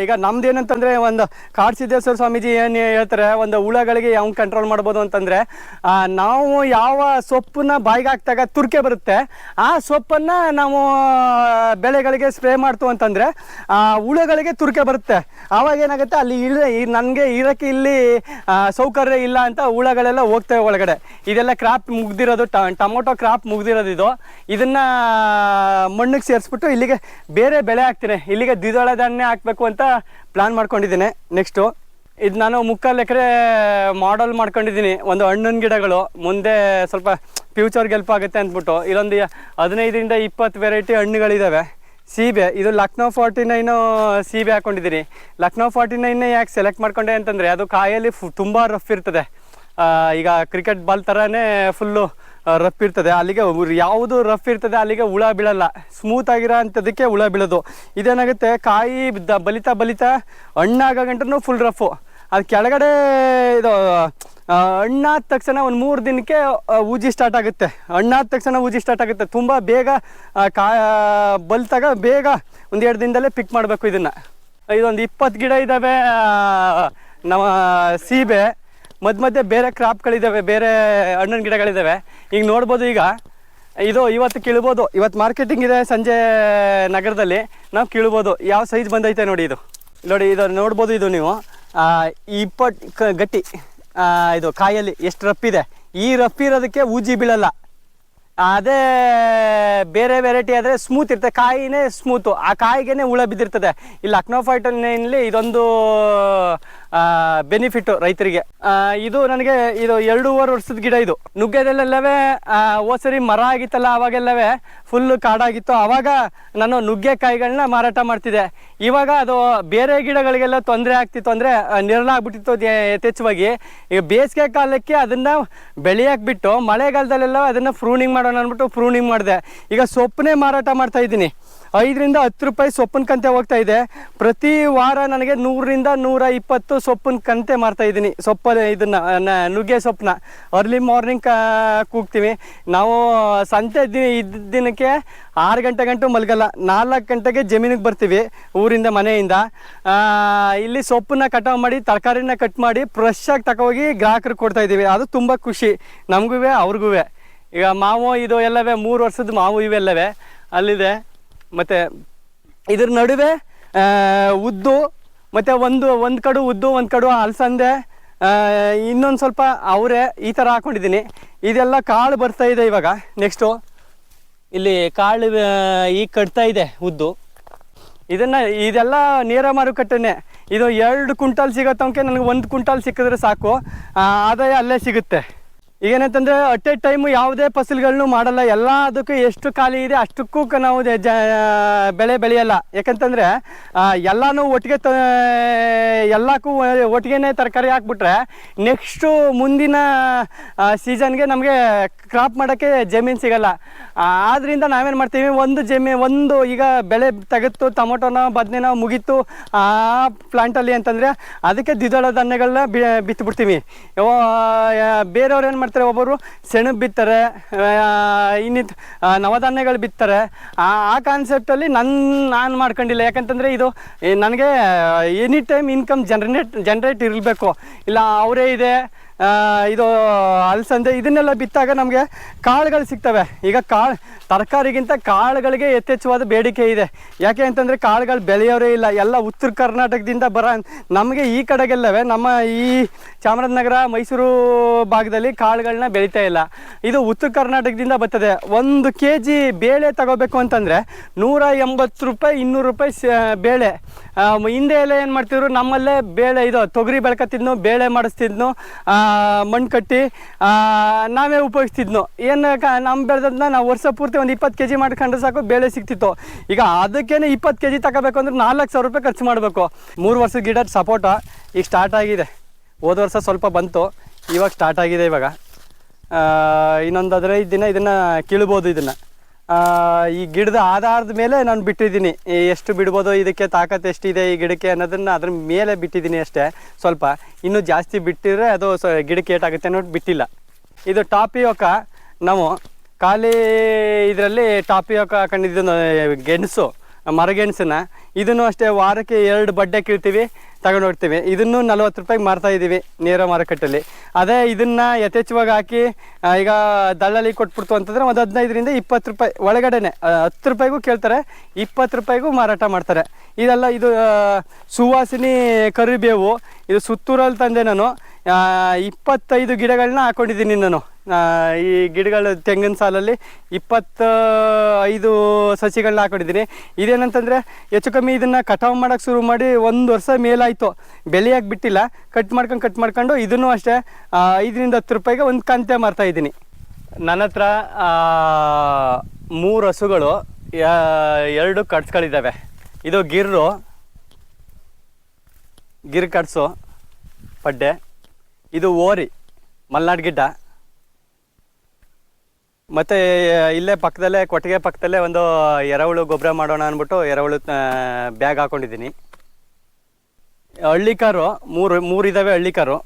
ಈಗ ನಮ್ದು ಏನಂತಂದ್ರೆ ಒಂದು ಕಾಡ್ಸಿದ್ದೇಶ್ವರ ಸ್ವಾಮೀಜಿ ಏನು ಹೇಳ್ತಾರೆ, ಒಂದು ಹುಳಗಳಿಗೆ ಯಾವ ಕಂಟ್ರೋಲ್ ಮಾಡ್ಬೋದು ಅಂತಂದ್ರೆ ನಾವು ಯಾವ ಸೊಪ್ಪನ್ನ ಬಾಯಿಗೆ ಹಾಕ್ದಾಗ ತುರ್ಕೆ ಬರುತ್ತೆ, ಆ ಸೊಪ್ಪನ್ನ ನಾವು ಬೆಳೆಗಳಿಗೆ ಸ್ಪ್ರೇ ಮಾಡ್ತು ಅಂತಂದ್ರೆ, ಆ, ಹುಳಗಳಿಗೆ ತುರ್ಕೆ ಬರುತ್ತೆ. ಆವಾಗ ಏನಾಗುತ್ತೆ, ಅಲ್ಲಿ ಇಲ್ಲ ನನಗೆ ಇರಕ್ಕೆ ಇಲ್ಲಿ ಸೌಕರ್ಯ ಇಲ್ಲ ಅಂತ ಹುಳಗಳೆಲ್ಲ ಹೋಗ್ತವೆ ಒಳಗಡೆ. ಇದೆಲ್ಲ ಕ್ರಾಪ್ ಮುಗ್ದಿರೋದು ಟೊಮೊಟೊ ಕ್ರಾಪ್ ಮುಗ್ದಿರೋದು ಇದು. ಇದನ್ನ ಮಣ್ಣಿಗೆ ಸೇರಿಸ್ಬಿಟ್ಟು ಇಲ್ಲಿಗೆ ಬೇರೆ ಬೆಳೆ ಹಾಕ್ತೀನಿ. ಇಲ್ಲಿಗೆ ದ್ವಿದಳ ಧಾನ್ಯ ಹಾಕ್ಬೇಕು ಅಂತ ಪ್ಲಾನ್ ಮಾಡ್ಕೊಂಡಿದ್ದೀನಿ. ನೆಕ್ಸ್ಟು ಇದು ನಾನು ಮುಕ್ಕಾಲು ಎಕರೆ ಮಾಡಲ್ ಮಾಡ್ಕೊಂಡಿದ್ದೀನಿ. ಒಂದು ಹಣ್ಣಿನ ಗಿಡಗಳು. ಮುಂದೆ ಸ್ವಲ್ಪ ಫ್ಯೂಚರ್ಗೆ ಹೆಲ್ಪ್ ಆಗುತ್ತೆ ಅಂದ್ಬಿಟ್ಟು. ಇಲ್ಲೊಂದು ಹದಿನೈದರಿಂದ ಇಪ್ಪತ್ತು ವೆರೈಟಿ ಹಣ್ಣುಗಳಿದ್ದಾವೆ ಸೀಬೆ. ಇದು ಲಕ್ನೋ ಫಾರ್ಟಿ ನೈನು ಸೀಬೆ ಹಾಕ್ಕೊಂಡಿದ್ದೀನಿ ಲಕ್ನೋ ಫಾರ್ಟಿ ನೈನ್ನೇ ಯಾಕೆ ಸೆಲೆಕ್ಟ್ ಮಾಡ್ಕೊಂಡೆ ಅಂತಂದರೆ ಅದು ಕಾಯಲ್ಲಿ ಫು ತುಂಬ ರಫ್ ಇರ್ತದೆ. ಈಗ ಕ್ರಿಕೆಟ್ ಬಾಲ್ ಥರನೇ ಫುಲ್ಲು ರಫ್ ಇರ್ತದೆ, ಅಲ್ಲಿಗೆ ಯಾವುದು ರಫ್ ಇರ್ತದೆ, ಅಲ್ಲಿಗೆ ಹುಳ ಬೀಳಲ್ಲ. ಸ್ಮೂತ್ ಆಗಿರೋ ಅಂಥದಕ್ಕೆ ಹುಳ ಬೀಳೋದು. ಇದೇನಾಗುತ್ತೆ, ಕಾಯಿ ದ ಬಲಿತಾ ಬಲಿತಾ ಗಂಟನೂ ಫುಲ್ ರಫು ಅದು ಕೆಳಗಡೆ ಇದು ಹಣ್ಣಾದ ತಕ್ಷಣ ಒಂದು ಮೂರು ದಿನಕ್ಕೆ ಊಜಿ ಸ್ಟಾರ್ಟ್ ಆಗುತ್ತೆ. ಹಣ್ಣಾದ ತಕ್ಷಣ ಊಜಿ ಸ್ಟಾರ್ಟ್ ಆಗುತ್ತೆ. ತುಂಬ ಬೇಗ ಕಾ ಬಲ್ತಾಗ ಬೇಗ ಒಂದು ಎರಡು ದಿನದಲ್ಲೇ ಪಿಕ್ ಮಾಡಬೇಕು ಇದನ್ನು. ಇದೊಂದು ಇಪ್ಪತ್ತು ಗಿಡ ಇದ್ದಾವೆ ನಮ್ಮ ಸೀಬೆ. ಮಧ್ಯ ಮಧ್ಯೆ ಬೇರೆ ಕ್ರಾಪ್ಗಳಿದ್ದಾವೆ ಬೇರೆ ಹಣ್ಣಿನ ಗಿಡಗಳಿದ್ದಾವೆ ಈಗ ನೋಡ್ಬೋದು ಈಗ, ಇದು ಇವತ್ತು ಕೀಳ್ಬೋದು. ಇವತ್ತು ಮಾರ್ಕೆಟಿಂಗ್ ಇದೆ ಸಂಜೆ ನಗರದಲ್ಲಿ. ನಾವು ಕೀಳ್ಬೋದು. ಯಾವ ಸೈಜ್ ಬಂದೈತೆ ನೋಡಿ ಇದು. ನೋಡಿ, ಇದು ನೋಡ್ಬೋದು ಇದು ನೀವು. ಇಪ್ಪತ್ತು ಕ, ಗಟ್ಟಿ. ಇದು ಕಾಯಲ್ಲಿ ಎಷ್ಟು ರಪ್ಪಿದೆ ಈ ರಪ್ಪಿರೋದಕ್ಕೆ ಊಜಿ ಬೀಳಲ್ಲ. ಅದೇ ಬೇರೆ ವೆರೈಟಿ ಆದರೆ ಸ್ಮೂತ್ ಇರ್ತದೆ. ಕಾಯಿನೇ ಸ್ಮೂತು ಆ ಕಾಯಿಗೆನೆ ಹುಳ ಬಿದ್ದಿರ್ತದೆ. ಇಲ್ಲಿ ಅಕ್ನೋಫೈಟಲ್ಲಿ ಇದೊಂದು ಬೆನಿಫಿಟ್ ರೈತರಿಗೆ. ಇದು ನನಗೆ ಇದು ಎರಡೂವರೆ ವರ್ಷದ ಗಿಡ ಇದು. ನುಗ್ಗೆದಲ್ಲೆಲ್ಲವೇ ಸರಿ ಮರ ಆಗಿತ್ತಲ್ಲ, ಅವಾಗೆಲ್ಲವೇ ಫುಲ್ ಕಾಡಾಗಿತ್ತು. ಅವಾಗ ನಾನು ನುಗ್ಗೆಕಾಯಿಗಳನ್ನ ಮಾರಾಟ ಮಾಡ್ತಿದ್ದೆ. ಇವಾಗ ಅದು ಬೇರೆ ಗಿಡಗಳಿಗೆಲ್ಲ ತೊಂದರೆ ಆಗ್ತಿತ್ತು ಅಂದರೆ ನೆರಳಾಗ್ಬಿಟ್ಟಿತ್ತು ಯಥೇಚ್ಛವಾಗಿ ಈಗ ಬೇಸಿಗೆ ಕಾಲಕ್ಕೆ ಅದನ್ನ ಬೆಳೆಯಕ್ಕೆ ಬಿಟ್ಟು ಮಳೆಗಾಲದಲ್ಲೆಲ್ಲ ಅದನ್ನ ಫ್ರೂನಿಂಗ್ ಮಾಡೋಣ ಅಂದ್ಬಿಟ್ಟು ಫ್ರೂನಿಂಗ್ ಮಾಡಿದೆ. ಈಗ ಸೊಪ್ಪನ್ನೇ ಮಾರಾಟ ಮಾಡ್ತಾ ಇದ್ದೀನಿ. ಐದರಿಂದ ಹತ್ತು ರೂಪಾಯಿ ಸೊಪ್ಪಿನ ಕಂತೆ ಹೋಗ್ತಾ ಇದೆ. ಪ್ರತಿ ವಾರ ನನಗೆ ನೂರರಿಂದ ನೂರ ಇಪ್ಪತ್ತು ಸೊಪ್ಪಿನ ಕಂತೆ ಮಾಡ್ತಾ ಇದ್ದೀನಿ. ಸೊಪ್ಪ ಇದನ್ನ ನುಗ್ಗೆ ಸೊಪ್ಪನ್ನ. ಅರ್ಲಿ ಮಾರ್ನಿಂಗ್ ಕೂಗ್ತೀವಿ. ನಾವು ಸಂತೆ ದಿನ ಇದ್ದ ದಿನಕ್ಕೆ ಆರು ಗಂಟೆ ಗಂಟೆ ಮಲಗಲ್ಲ. ನಾಲ್ಕು ಗಂಟೆಗೆ ಜಮೀನಿಗೆ ಬರ್ತೀವಿ ಊರಿಂದ ಮನೆಯಿಂದ. ಇಲ್ಲಿ ಸೊಪ್ಪನ್ನ ಕಟಾವು ಮಾಡಿ, ತರಕಾರಿನ ಕಟ್ ಮಾಡಿ ಫ್ರೆಶ್ ಆಗಿ ತಗೋಗಿ ಗ್ರಾಹಕರಿಗೆ ಕೊಡ್ತಾ ಇದ್ದೀವಿ. ಅದು ತುಂಬ ಖುಷಿ. ನಮಗೂ ಅವ್ರಿಗೂ ಈಗ ಮಾವು ಇದು ಎಲ್ಲವೇ, ಮೂರು ವರ್ಷದ ಮಾವು ಇವೆಲ್ಲವೇ. ಅಲ್ಲಿದೆ. ಮತ್ತು ಇದ್ರ ನಡುವೆ ಉದ್ದು ಮತ್ತು ಒಂದು ಒಂದು ಕಡು ಉದ್ದು ಒಂದು ಕಡು ಅಲಸಂದೆ ಇನ್ನೊಂದು ಸ್ವಲ್ಪ ಅವರೆ ಈ ಥರ ಹಾಕೊಂಡಿದ್ದೀನಿ. ಇದೆಲ್ಲ ಕಾಳು ಬರ್ತಾ ಇದೆ ಇವಾಗ. ನೆಕ್ಸ್ಟು ಇಲ್ಲಿ ಕಾಳು ಈಗ ಕಟ್ತಾ ಇದೆ ಉದ್ದು. ಇದನ್ನ ಇದೆಲ್ಲ ನೇರ ಮಾರುಕಟ್ಟೆನೆ. ಇದು ಎರಡು ಕ್ವಿಂಟಾಲ್ ಸಿಗೋ ತನಕ ನನಗೆ ಒಂದು ಕ್ವಿಂಟಾಲ್ ಸಿಕ್ಕಿದ್ರೆ ಸಾಕು. ಆದಾಯ ಅಲ್ಲೇ ಸಿಗುತ್ತೆ. ಈಗೇನಂತಂದ್ರೆ ಅಟ್ ಎ ಟೈಮ್ ಯಾವುದೇ ಫಸಲುಗಳನ್ನು ಮಾಡಲ್ಲ. ಎಲ್ಲ ಅದಕ್ಕೂ ಎಷ್ಟು ಖಾಲಿ ಇದೆ ಅಷ್ಟಕ್ಕೂ ನಾವು ಬೆಳೆ ಬೆಳೆಯಲ್ಲ. ಯಾಕಂತಂದ್ರೆ ಎಲ್ಲಾನು ಒಟ್ಟಿಗೆ ತ ಎಲ್ಲಕ್ಕೂ ಒಟ್ಟಿಗೆನೆ ತರಕಾರಿ ಹಾಕ್ಬಿಟ್ರೆ ನೆಕ್ಸ್ಟು ಮುಂದಿನ ಸೀಸನ್ಗೆ ನಮಗೆ ಕ್ರಾಪ್ ಮಾಡೋಕ್ಕೆ ಜಮೀನು ಸಿಗಲ್ಲ. ಆದ್ದರಿಂದ ನಾವೇನು ಮಾಡ್ತೀವಿ, ಒಂದು ಜಮೀ, ಒಂದು ಈಗ ಬೆಳೆ ತೆಗೆದು ಟೊಮೊಟೊನ, ಬದನೆನ ಮುಗೀತು, ಆ ಪ್ಲಾಂಟಲ್ಲಿ ಅಂತಂದರೆ ಅದಕ್ಕೆ ದ್ವಿದಳ ಧಾನ್ಯಗಳನ್ನ ಬಿತ್ತುಬಿಡ್ತೀವಿ ಬೇರೆಯವ್ರು ಏನು ಮಾಡ್ತಾರೆ ಒಬ್ಬರು ಸೆಣಬು ಬಿತ್ತಾರೆ ಇನ್ನಿತ್ ನವಧಾನ್ಯಗಳು ಬಿತ್ತಾರೆ. ಆ ಕಾನ್ಸೆಪ್ಟಲ್ಲಿ ನನ್ನ ನಾನು ಮಾಡ್ಕೊಂಡಿಲ್ಲ. ಯಾಕಂತಂದರೆ ಇದು ನನಗೆ any time income generate generate ಇರಬೇಕು. ಇಲ್ಲ, ಅವರೇ ಇದೆ ಇದು ಅಲಸಂದೆ ಇದನ್ನೆಲ್ಲ ಬಿತ್ತಾಗ ನಮಗೆ ಕಾಳುಗಳು ಸಿಗ್ತವೆ. ಈಗ ಕಾಳು, ತರಕಾರಿಗಿಂತ ಕಾಳುಗಳಿಗೆ ಯಥೇಚ್ಛವಾದ ಬೇಡಿಕೆ ಇದೆ. ಯಾಕೆ ಅಂತಂದರೆ ಕಾಳುಗಳು ಬೆಳೆಯೋರೇ ಇಲ್ಲ. ಎಲ್ಲ ಉತ್ತರ ಕರ್ನಾಟಕದಿಂದ ಬರ, ನಮಗೆ ಈ ಕಡೆಗೆಲ್ಲವೇ ನಮ್ಮ ಈ ಚಾಮರಾಜನಗರ, ಮೈಸೂರು ಭಾಗದಲ್ಲಿ ಕಾಳುಗಳನ್ನ ಬೆಳೀತಾ ಇಲ್ಲ. ಇದು ಉತ್ತರ ಕರ್ನಾಟಕದಿಂದ ಬರ್ತದೆ. ಒಂದು ಕೆ ಜಿ ಬೇಳೆ ತಗೋಬೇಕು ಅಂತಂದರೆ ನೂರ ಎಂಬತ್ತು ರೂಪಾಯಿ, ಇನ್ನೂರು ರೂಪಾಯಿ ಬೇಳೆ. ಹಿಂದೆ ಎಲ್ಲ ಏನು ಮಾಡ್ತಿದ್ರು? ನಮ್ಮಲ್ಲೇ ಬೇಳೆ ಇದು, ತೊಗರಿ ಬೆಳ್ಕತ್ತಿದ್ನು, ಬೇಳೆ ಮಾಡಿಸ್ತಿದ್ನು ಮಣ್ಣು ಕಟ್ಟಿ ನಾವೇ ಉಪಯೋಗಿಸ್ತಿದ್ನು. ಏನು ಕ ನಮ್ಮ ಬೆಳೆದದನ್ನ ನಾವು ವರ್ಷ ಪೂರ್ತಿ ಒಂದು ಇಪ್ಪತ್ತು ಕೆ ಜಿ ಮಾಡ್ಕೊಂಡ್ರೆ ಸಾಕು, ಬೇಳೆ ಸಿಗ್ತಿತ್ತು. ಈಗ ಅದಕ್ಕೇನೆ ಇಪ್ಪತ್ತು ಕೆ ಜಿ ತಗೋಬೇಕು ಅಂದ್ರೆ ನಾಲ್ಕು ಸಾವಿರ ರೂಪಾಯಿ ಖರ್ಚು ಮಾಡಬೇಕು. ಮೂರು ವರ್ಷದ ಗಿಡ ಸಪೋಟ ಈಗ ಸ್ಟಾರ್ಟ್ ಆಗಿದೆ. ಹೋದ ವರ್ಷ ಸ್ವಲ್ಪ ಬಂತು, ಇವಾಗ ಸ್ಟಾರ್ಟ್ ಆಗಿದೆ ಇವಾಗ. ಇನ್ನೊಂದು ಹದಿನೈದು ದಿನ ಇದನ್ನು ಕೀಳ್ಬೋದು ಇದನ್ನು. ಈ ಗಿಡದ ಆಧಾರದ ಮೇಲೆ ನಾನು ಬಿಟ್ಟಿದ್ದೀನಿ. ಎಷ್ಟು ಬಿಡ್ಬೋದು ಇದಕ್ಕೆ ತಾಕತ್ತು ಎಷ್ಟಿದೆ ಈ ಗಿಡಕ್ಕೆ ಅನ್ನೋದನ್ನು ಅದ್ರ ಮೇಲೆ ಬಿಟ್ಟಿದ್ದೀನಿ ಅಷ್ಟೇ. ಸ್ವಲ್ಪ ಇನ್ನೂ ಜಾಸ್ತಿ ಬಿಟ್ಟಿದ್ರೆ ಅದು ಗಿಡಕ್ಕೆ ಏಟಾಗುತ್ತೆ ಅನ್ನೋದು ಬಿಟ್ಟಿಲ್ಲ. ಇದು ಟಾಪಿಯೋಕ ನಾವು ಖಾಲಿ ಇದರಲ್ಲಿ ಟಾಪಿಯೋಕ ಹಾಕೊಂಡಿದ್ದು ಗೆಣಸು. ಮರಗೆಣಸನ್ನ ಇದನ್ನು ಅಷ್ಟೇ ವಾರಕ್ಕೆ ಎರಡು ಬಡ್ಡೆ ಕೀಳ್ತೀವಿ, ತಗೊಂಡು ಹೋಗ್ತೀವಿ. ಇದನ್ನು ನಲ್ವತ್ತು ರೂಪಾಯಿಗೆ ಮಾರ್ತಾ ಇದ್ದೀವಿ ನೇರ ಮಾರುಕಟ್ಟೆಯಲ್ಲಿ ಅದೇ ಇದನ್ನು ಯಥೇಚ್ಛವಾಗಿ ಹಾಕಿ ಈಗ ದಳ್ಳಾಳಿ ಕೊಟ್ಬಿಡ್ತು ಅಂತಂದರೆ ಒಂದು ಹದಿನೈದರಿಂದ ಇಪ್ಪತ್ತು ರೂಪಾಯಿ ಒಳಗಡೆನೆ ಹತ್ತು ರೂಪಾಯಿಗೂ ಕೇಳ್ತಾರೆ, ಇಪ್ಪತ್ತು ರೂಪಾಯಿಗೂ ಮಾರಾಟ ಮಾಡ್ತಾರೆ. ಇದೆಲ್ಲ ಇದು ಸುವಾಸಿನಿ ಕರಿಬೇವು, ಇದು ಸುತ್ತೂರಲ್ಲಿ ತಂದೆ ನಾನು. ಇಪ್ಪತ್ತೈದು ಗಿಡಗಳನ್ನ ಹಾಕೊಂಡಿದ್ದೀನಿ ನಾನು. ಈ ಗಿಡಗಳು ತೆಂಗಿನ ಸಾಲಲ್ಲಿ ಇಪ್ಪತ್ತ ಐದು ಸಸಿಗಳನ್ನ ಹಾಕೊಂಡಿದ್ದೀನಿ. ಇದೇನಂತಂದರೆ ಹೆಚ್ಚು ಕಮ್ಮಿ ಇದನ್ನು ಕಟಾವು ಮಾಡೋಕ್ಕೆ ಶುರು ಮಾಡಿ ಒಂದು ವರ್ಷ ಮೇಲಾಯಿತು. ಬೆಲೆಯಾಗಿ ಬಿಟ್ಟಿಲ್ಲ. ಕಟ್ ಮಾಡ್ಕೊಂಡು ಕಟ್ ಮಾಡ್ಕೊಂಡು ಇದನ್ನು ಅಷ್ಟೇ ಐದರಿಂದ ಹತ್ತು ರೂಪಾಯಿಗೆ ಒಂದು ಕಂತೆ ಮಾರ್ತಾಯಿದ್ದೀನಿ ನನ್ನ ಹತ್ರ ಮೂರು ಹಸುಗಳು ಎರಡು ಕಟ್ಸ್ಗಳಿದ್ದಾವೆ ಇದು ಗಿರ್ರು ಗಿರ್ ಕಟ್ಸು ಪಡ್ಡೆ, ಇದು ಓರಿ, ಮಲ್ನಾಡ್ ಗಿಡ್ಡ. ಮತ್ತು ಇಲ್ಲೇ ಪಕ್ಕದಲ್ಲೇ, ಕೊಟ್ಟಿಗೆ ಪಕ್ಕದಲ್ಲೇ ಒಂದು ಎರೆಹುಳು ಗೊಬ್ಬರ ಮಾಡೋಣ ಅಂದ್ಬಿಟ್ಟು ಎರೆಹುಳು ಬ್ಯಾಗ್ ಹಾಕೊಂಡಿದ್ದೀನಿ. ಹಳ್ಳಿ ಕಾರು ಮೂರು ಮೂರು ಇದ್ದಾವೆ ಹಳ್ಳಿ ಕಾರು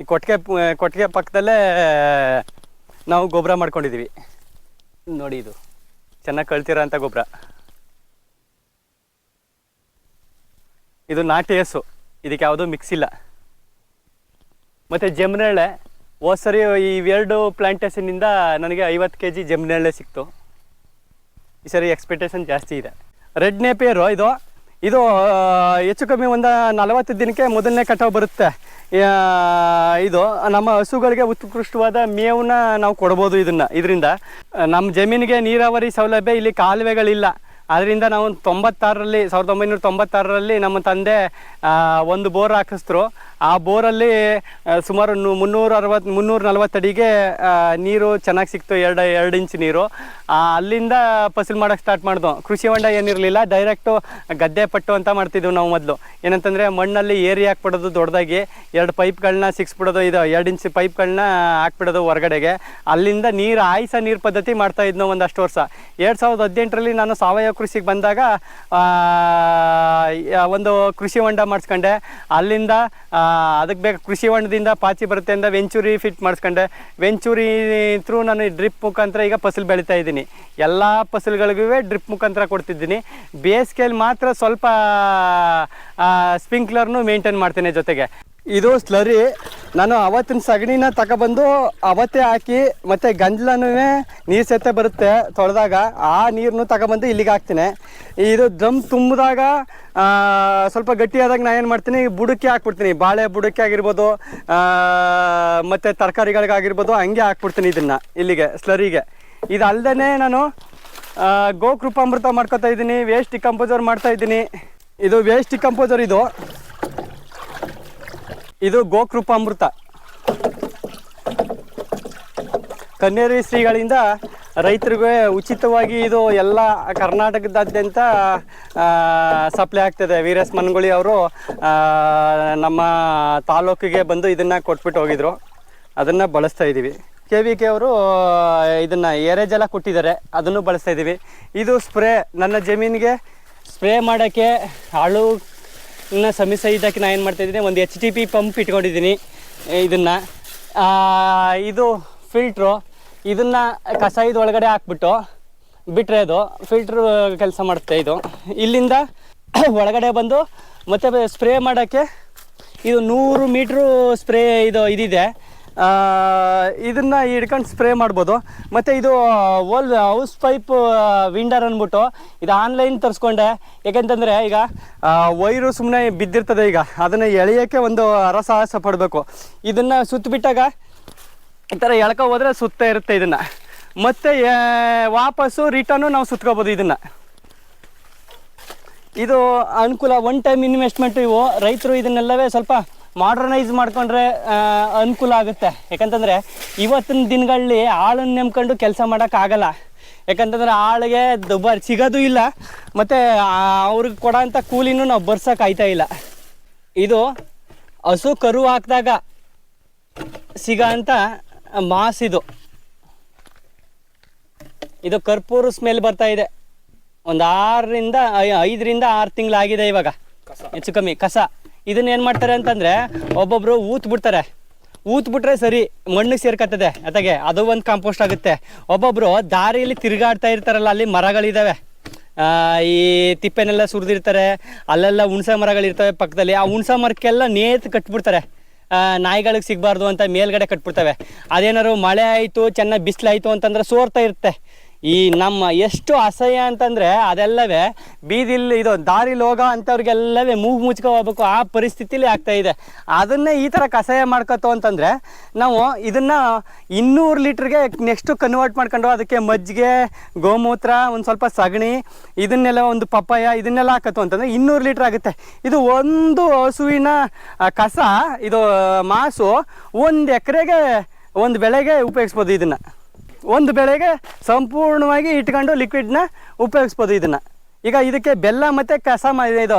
ಈ ಕೊಟ್ಟಿಗೆ ಕೊಟ್ಟಿಗೆ ಪಕ್ಕದಲ್ಲೇ ನಾವು ಗೊಬ್ಬರ ಮಾಡ್ಕೊಂಡಿದ್ದೀವಿ. ನೋಡಿ ಇದು, ಚೆನ್ನಾಗಿ ಕಳ್ತಿರೋ ಅಂಥ ಗೊಬ್ಬರ. ಇದು ನಾಟಿ ಹಸು, ಇದಕ್ಕೆ ಯಾವುದೂ ಮಿಕ್ಸ್ ಇಲ್ಲ. ಮತ್ತು ಜಮ್ನೆಳೆ ಹೋದ ಸರಿ ಇವೆರಡು ಪ್ಲಾಂಟೇಷನಿಂದ ನನಗೆ ಐವತ್ತು ಕೆ ಜಿ ಜಮ್ನೆಳೆ ಸಿಕ್ತು. ಈ ಸರಿ ಎಕ್ಸ್ಪೆಕ್ಟೇಷನ್ ಜಾಸ್ತಿ ಇದೆ. ರೆಡ್ ನೇಪಿಯರು ಇದು. ಇದು ಹೆಚ್ಚು ಕಮ್ಮಿ ಒಂದು ನಲವತ್ತು ದಿನಕ್ಕೆ ಮೊದಲನೇ ಕಟಾವು ಬರುತ್ತೆ. ಇದು, ನಮ್ಮ ಹಸುಗಳಿಗೆ ಉತ್ಕೃಷ್ಟವಾದ ಮೇವನ್ನ ನಾವು ಕೊಡ್ಬೋದು ಇದನ್ನ. ಇದರಿಂದ ನಮ್ಮ ಜಮೀನಿಗೆ ನೀರಾವರಿ ಸೌಲಭ್ಯ ಇಲ್ಲಿ ಕಾಲುವೆಗಳಿಲ್ಲ. ಅದರಿಂದ ನಾವು ತೊಂಬತ್ತಾರರಲ್ಲಿ ಸಾವಿರದ ಒಂಬೈನೂರ ತೊಂಬತ್ತಾರರಲ್ಲಿ ನಮ್ಮ ತಂದೆ ಒಂದು ಬೋರ್ ಹಾಕಿಸ್ತರು ಆ ಬೋರಲ್ಲಿ ಸುಮಾರು ಮುನ್ನೂರ ಅರವತ್ತು ಮುನ್ನೂರ ನಲವತ್ತಡಿಗೆ ನೀರು ಚೆನ್ನಾಗಿ ಸಿಕ್ತು, ಎರಡು ಎರಡು ಇಂಚ್ ನೀರು. ಅಲ್ಲಿಂದ ಫಸಲು ಮಾಡೋಕ್ಕೆ ಸ್ಟಾರ್ಟ್ ಮಾಡಿದ್ವು. ಕೃಷಿ ಹೊಂಡ ಏನಿರಲಿಲ್ಲ ಡೈರೆಕ್ಟು ಗದ್ದೆ ಪಟ್ಟು ಅಂತ ಮಾಡ್ತಿದ್ವು ನಾವು ಮೊದಲು. ಏನಂತಂದರೆ ಮಣ್ಣಲ್ಲಿ ಏರಿ ಹಾಕ್ಬಿಡೋದು ದೊಡ್ಡದಾಗಿ ಎರಡು ಪೈಪ್ಗಳನ್ನ ಸಿಕ್ಸ್ಬಿಡೋದು, ಇದು ಎರಡು ಇಂಚ್ ಪೈಪ್ಗಳನ್ನ ಹಾಕ್ಬಿಡೋದು ಹೊರಗಡೆಗೆ. ಅಲ್ಲಿಂದ ನೀರು, ಆಯ್ಸ ನೀರು ಪದ್ಧತಿ ಮಾಡ್ತಾ ಇದ್ನೋ ಒಂದಷ್ಟು ವರ್ಷ. ಎರಡು ಸಾವಿರದ ಹದಿನೆಂಟರಲ್ಲಿ ನಾನು ಸಾವಯವ ಕೃಷಿಗೆ ಬಂದಾಗ ಒಂದು ಕೃಷಿ ಹೊಂಡ ಮಾಡಿಸ್ಕೊಂಡೆ. ಅಲ್ಲಿಂದ ಅದಕ್ಕೆ ಬೇಕು ಕೃಷಿ ಹೊಂಡದಿಂದ ಪಾಚಿ ಬರುತ್ತೆ ಅಂತ ವೆಂಚೂರಿ ಫಿಟ್ ಮಾಡಿಸ್ಕೊಂಡೆ. ವೆಂಚೂರಿ ಥ್ರೂ ನಾನು ಡ್ರಿಪ್ ಮುಖಾಂತರ ಈಗ ಫಸಲು ಬೆಳೀತಾ ಇದ್ದೀನಿ. ಎಲ್ಲ ಫಸಲುಗಳಿಗೂ ಡ್ರಿಪ್ ಮುಖಾಂತರ ಕೊಡ್ತಿದ್ದೀನಿ. ಬೇಸಿಗೆಯಲ್ಲಿ ಮಾತ್ರ ಸ್ವಲ್ಪ ಸ್ಪ್ರಿಂಕ್ಲರ್ನು ಮೇಂಟೈನ್ ಮಾಡ್ತೇನೆ ಜೊತೆಗೆ. ಇದು ಸ್ಲರಿ ನಾನು ಅವತ್ತಿನ ಸಗಣಿನ ತಗೊಬಂದು ಅವತ್ತೇ ಹಾಕಿ, ಮತ್ತು ಗಂಜ್ಲನೂ ನೀರು ಸೆತ್ತೆ ಬರುತ್ತೆ ತೊಳೆದಾಗ, ಆ ನೀರನ್ನು ತಗೊಬಂದು ಇಲ್ಲಿಗೆ ಹಾಕ್ತೀನಿ. ಇದು ಡ್ರಮ್ ತುಂಬಿದಾಗ ಸ್ವಲ್ಪ ಗಟ್ಟಿಯಾದಾಗ ನಾನು ಏನು ಮಾಡ್ತೀನಿ, ಬುಡಕ್ಕೆ ಹಾಕ್ಬಿಡ್ತೀನಿ. ಬಾಳೆ ಬುಡಕ್ಕೆ ಆಗಿರ್ಬೋದು ಮತ್ತು ತರಕಾರಿಗಳಿಗಾಗಿರ್ಬೋದು, ಹಂಗೆ ಹಾಕ್ಬಿಡ್ತೀನಿ ಇದನ್ನು ಇಲ್ಲಿಗೆ ಸ್ಲರಿಗೆ ಇದು ಅಲ್ಲದೇ ನಾನು ಗೋಕೃಪಾಮೃತ ಮಾಡ್ಕೊತಾ ಇದ್ದೀನಿ ವೇಸ್ಟ್ ಡಿಕಂಪೋಸರ್ ಮಾಡ್ತಾ ಇದ್ದೀನಿ. ಇದು ವೇಸ್ಟ್ ಡಿಕಂಪೋಸರ್ ಇದು. ಇದು ಗೋಕೃಪಾಮೃತ. ಕನ್ನೇರಿ ಶ್ರೀಗಳಿಂದ ರೈತರಿಗೆ ಉಚಿತವಾಗಿ ಇದು ಎಲ್ಲ ಕರ್ನಾಟಕದಾದ್ಯಂತ ಸಪ್ಲೈ ಆಗ್ತದೆ. ವೀರ ಎಸ್ ಮನ್ಗುಳಿ ಅವರು ನಮ್ಮ ತಾಲೂಕಿಗೆ ಬಂದು ಇದನ್ನು ಕೊಟ್ಬಿಟ್ಟು ಹೋಗಿದ್ರು. ಅದನ್ನು ಬಳಸ್ತಾ ಇದ್ದೀವಿ. ಕೆ ವಿ ಕೆ ಅವರು, ಇದನ್ನು ಎರೆಜಲ ಕೊಟ್ಟಿದ್ದಾರೆ. ಅದನ್ನು ಬಳಸ್ತಾ ಇದ್ದೀವಿ. ಇದು ಸ್ಪ್ರೇ. ನನ್ನ ಜಮೀನಿಗೆ ಸ್ಪ್ರೇ ಮಾಡೋಕ್ಕೆ ಹಾಳು ಇನ್ನು ಸಮಸ್ಯೆ ಇದ್ದಕ್ಕೆ ನಾನು ಏನು ಮಾಡ್ತಾಯಿದ್ದೀನಿ ಒಂದು ಎಚ್ ಟಿ ಪಿ ಪಂಪ್ ಇಟ್ಕೊಂಡಿದ್ದೀನಿ. ಇದನ್ನು. ಇದು ಫಿಲ್ಟ್ರು ಇದನ್ನು ಕಸ ಇದು ಒಳಗಡೆ ಹಾಕ್ಬಿಟ್ಟು ಬಿಟ್ಟರೆ ಅದು ಫಿಲ್ಟ್ರ್ ಕೆಲಸ ಮಾಡುತ್ತೆ ಇದು. ಇಲ್ಲಿಂದ [COUGHS] ಒಳಗಡೆ ಬಂದು ಮತ್ತೆ ಸ್ಪ್ರೇ ಮಾಡೋಕ್ಕೆ ಇದು ನೂರು ಮೀಟ್ರು ಸ್ಪ್ರೇ ಇದು ಇದಿದೆ. ಇದನ್ನು ಹಿಡ್ಕೊಂಡು ಸ್ಪ್ರೇ ಮಾಡ್ಬೋದು. ಮತ್ತು ಇದು ಓಲ್ ಹೌಸ್ ಪೈಪ್ ವಿಂಡರ್ ಅಂದ್ಬಿಟ್ಟು ಇದು ಆನ್ಲೈನ್ ತರಿಸ್ಕೊಂಡೆ. ಏಕೆಂತಂದರೆ ಈಗ ವೈರು ಸುಮ್ಮನೆ ಬಿದ್ದಿರ್ತದೆ ಈಗ. ಅದನ್ನು ಎಳೆಯೋಕ್ಕೆ ಒಂದು ಅರಸಾಹಸ ಪಡಬೇಕು. ಇದನ್ನು ಸುತ್ತಬಿಟ್ಟಾಗ ಈ ಥರ ಎಳ್ಕೊ ಹೋದ್ರೆ ಸುತ್ತ ಇರುತ್ತೆ ಇದನ್ನು. ಮತ್ತು ವಾಪಸ್ಸು ರಿಟರ್ನು ನಾವು ಸುತ್ಕೋಬೋದು ಇದನ್ನು. ಇದು ಅನುಕೂಲ ಒನ್ ಟೈಮ್ ಇನ್ವೆಸ್ಟ್ಮೆಂಟ್ ಇವು. ರೈತರು ಇದನ್ನೆಲ್ಲವೇ ಸ್ವಲ್ಪ ಮಾಡ್ರನೈಸ್ ಮಾಡ್ಕೊಂಡ್ರೆ ಅನುಕೂಲ ಆಗುತ್ತೆ. ಯಾಕಂತಂದರೆ ಇವತ್ತಿನ ದಿನಗಳಲ್ಲಿ ಆಳನ್ನು ನೆಮ್ಕೊಂಡು ಕೆಲಸ ಮಾಡೋಕ್ಕಾಗಲ್ಲ ಯಾಕಂತಂದ್ರೆ ಆಳಿಗೆ ದುಬಾರಿ ಸಿಗೋದು ಇಲ್ಲ. ಮತ್ತು ಅವ್ರಿಗೆ ಕೊಡೋಂಥ ಕೂಲಿನೂ ನಾವು ಬರ್ಸೋಕೆ ಆಯ್ತಾ ಇಲ್ಲ. ಇದು ಹಸು ಕರು ಹಾಕಿದಾಗ ಸಿಗೋಂಥ ಮಾಸ್ ಇದು. ಇದು ಕರ್ಪೂರ ಸ್ಮೆಲ್ ಬರ್ತಾ ಇದೆ. ಒಂದು ಆರರಿಂದ ಐದರಿಂದ ಆರು ತಿಂಗಳಾಗಿದೆ ಇವಾಗ. ಹೆಚ್ಚು ಕಮ್ಮಿ ಕಸ. ಇದನ್ನ ಏನು ಮಾಡ್ತಾರೆ ಅಂತಂದರೆ ಒಬ್ಬೊಬ್ಬರು ಊತ್ ಬಿಡ್ತಾರೆ. ಊತ್ ಬಿಟ್ರೆ ಸರಿ, ಮಣ್ಣಿಗೆ ಸೇರ್ಕತ್ತದೆ. ಅತಗೆ ಅದು ಒಂದು ಕಾಂಪೋಸ್ಟ್ ಆಗುತ್ತೆ. ಒಬ್ಬೊಬ್ಬರು ದಾರಿಯಲ್ಲಿ ತಿರುಗಾಡ್ತಾ ಇರ್ತಾರಲ್ಲ, ಅಲ್ಲಿ ಮರಗಳಿದ್ದಾವೆ ಈ ತಿಪ್ಪೆನೆಲ್ಲ ಸುರಿದಿರ್ತಾರೆ, ಅಲ್ಲೆಲ್ಲ ಹುಣ್ಸೆ ಮರಗಳಿರ್ತವೆ ಪಕ್ಕದಲ್ಲಿ. ಆ ಹುಣ್ಸೆ ಮರಕ್ಕೆಲ್ಲ ನೇತ್ ಕಟ್ಬಿಡ್ತಾರೆ. ನಾಯಿಗಳಿಗೆ ಸಿಗಬಾರ್ದು ಅಂತ ಮೇಲ್ಗಡೆ ಕಟ್ಬಿಡ್ತವೆ. ಅದೇನಾದ್ರು ಮಳೆ ಆಯಿತು, ಚೆನ್ನಾಗಿ ಬಿಸಿಲಾಯಿತು ಅಂತಂದ್ರೆ ಸೋರ್ತಾ ಇರುತ್ತೆ. ಈ ನಮ್ಮ ಎಷ್ಟು ಅಸಹ್ಯ ಅಂತಂದರೆ ಅದೆಲ್ಲವೇ ಬೀದಿಲ್ ಇದು ದಾರಿಲಿ ಹೋಗೋ ಅಂಥವ್ರಿಗೆಲ್ಲವೇ ಮೂಗು ಮುಚ್ಕೊ ಹೋಗ್ಬೇಕು. ಆ ಪರಿಸ್ಥಿತಿಲಿ ಆಗ್ತಾ ಇದೆ. ಅದನ್ನೇ ಈ ಥರ ಕಷಾಯ ಮಾಡ್ಕೊತು ಅಂತಂದರೆ ನಾವು ಇದನ್ನು ಇನ್ನೂರು ಲೀಟ್ರಿಗೆ ನೆಕ್ಸ್ಟು ಕನ್ವರ್ಟ್ ಮಾಡ್ಕೊಂಡು ಅದಕ್ಕೆ ಮಜ್ಜಿಗೆ, ಗೋಮೂತ್ರ, ಒಂದು ಸ್ವಲ್ಪ ಸಗಣಿ, ಇದನ್ನೆಲ್ಲ ಒಂದು ಪಪ್ಪಾಯ ಇದನ್ನೆಲ್ಲ ಹಾಕತ್ತು ಅಂತಂದರೆ ಇನ್ನೂರು ಲೀಟ್ರ್ ಆಗುತ್ತೆ. ಇದು ಒಂದು ಹಸುವಿನ ಕಸ, ಇದು, ಮಾಸು ಒಂದು ಎಕರೆಗೆ, ಒಂದು ಬೆಳೆಗೆ ಉಪಯೋಗಿಸ್ಬೋದು ಇದನ್ನು. ಒಂದು ಬೆಳೆಗೆ ಸಂಪೂರ್ಣವಾಗಿ ಇಟ್ಕೊಂಡು ಲಿಕ್ವಿಡ್ನ ಉಪಯೋಗಿಸ್ಬೋದು ಇದನ್ನು. ಈಗ ಇದಕ್ಕೆ ಬೆಲ್ಲ ಮತ್ತು ಕಸ ಇದು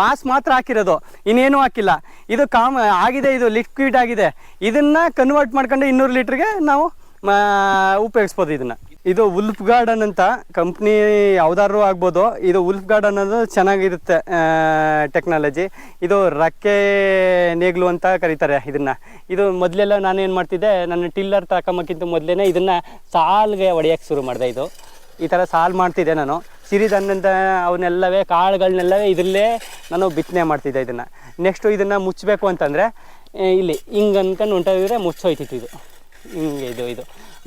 ಮಾಸ್ ಮಾತ್ರ ಹಾಕಿರೋದು. ಇನ್ನೇನು ಹಾಕಿಲ್ಲ. ಇದು ಕಾಮ, ಆಗಿದೆ, ಇದು ಲಿಕ್ವಿಡ್ ಆಗಿದೆ. ಇದನ್ನು ಕನ್ವರ್ಟ್ ಮಾಡ್ಕೊಂಡು ಇನ್ನೂರು ಲೀಟ್ರಿಗೆ ನಾವು ಉಪಯೋಗಿಸ್ಬೋದು ಇದನ್ನು. ಇದು ಉಲ್ಫ್ ಗಾರ್ಡನ್ ಅಂತ ಕಂಪ್ನಿ ಯಾವ್ದಾದ್ರು ಆಗ್ಬೋದು. ಇದು ಉಲ್ಫ್ ಗಾರ್ಡನ್ ಅನ್ನೋದು ಚೆನ್ನಾಗಿರುತ್ತೆ ಟೆಕ್ನಾಲಜಿ ಇದು ರಕ್ಕೆ ನೇಗ್ಲು ಅಂತ ಕರೀತಾರೆ ಇದನ್ನ. ಇದು ಮೊದಲೆಲ್ಲ ನಾನು ಏನು ಮಾಡ್ತಿದ್ದೆ, ನನ್ನ ಟಿಲ್ಲರ್ ತಾಕಮ್ಮಕ್ಕಿಂತ ಮೊದಲೇ ಇದನ್ನ ಸಾಲ್ಗೆ ಹೊಡೆಯೋಕ್ಕೆ ಶುರು ಮಾಡಿದೆ ಇದು. ಈ ಥರ ಸಾಲ್ ಮಾಡ್ತಿದ್ದೆ ನಾನು. ಸಿರಿದನ್ನಂತ ಅವನ್ನೆಲ್ಲವೇ ಕಾಳುಗಳನ್ನೆಲ್ಲವೇ ಇದರಲ್ಲೇ ನಾನು ಬಿತ್ತನೆ ಮಾಡ್ತಿದ್ದೆ ಇದನ್ನು. ನೆಕ್ಸ್ಟು ಇದನ್ನು ಮುಚ್ಚಬೇಕು ಅಂತಂದರೆ ಇಲ್ಲಿ ಹಿಂಗೆ ಅನ್ಕೊಂಡು ಹೊಂಟೋಗಿದ್ರೆ ಮುಚ್ಚೋಯ್ತಿತ್ತು ಇದು. ಹಿಂಗೆ ಇದು ಇದು.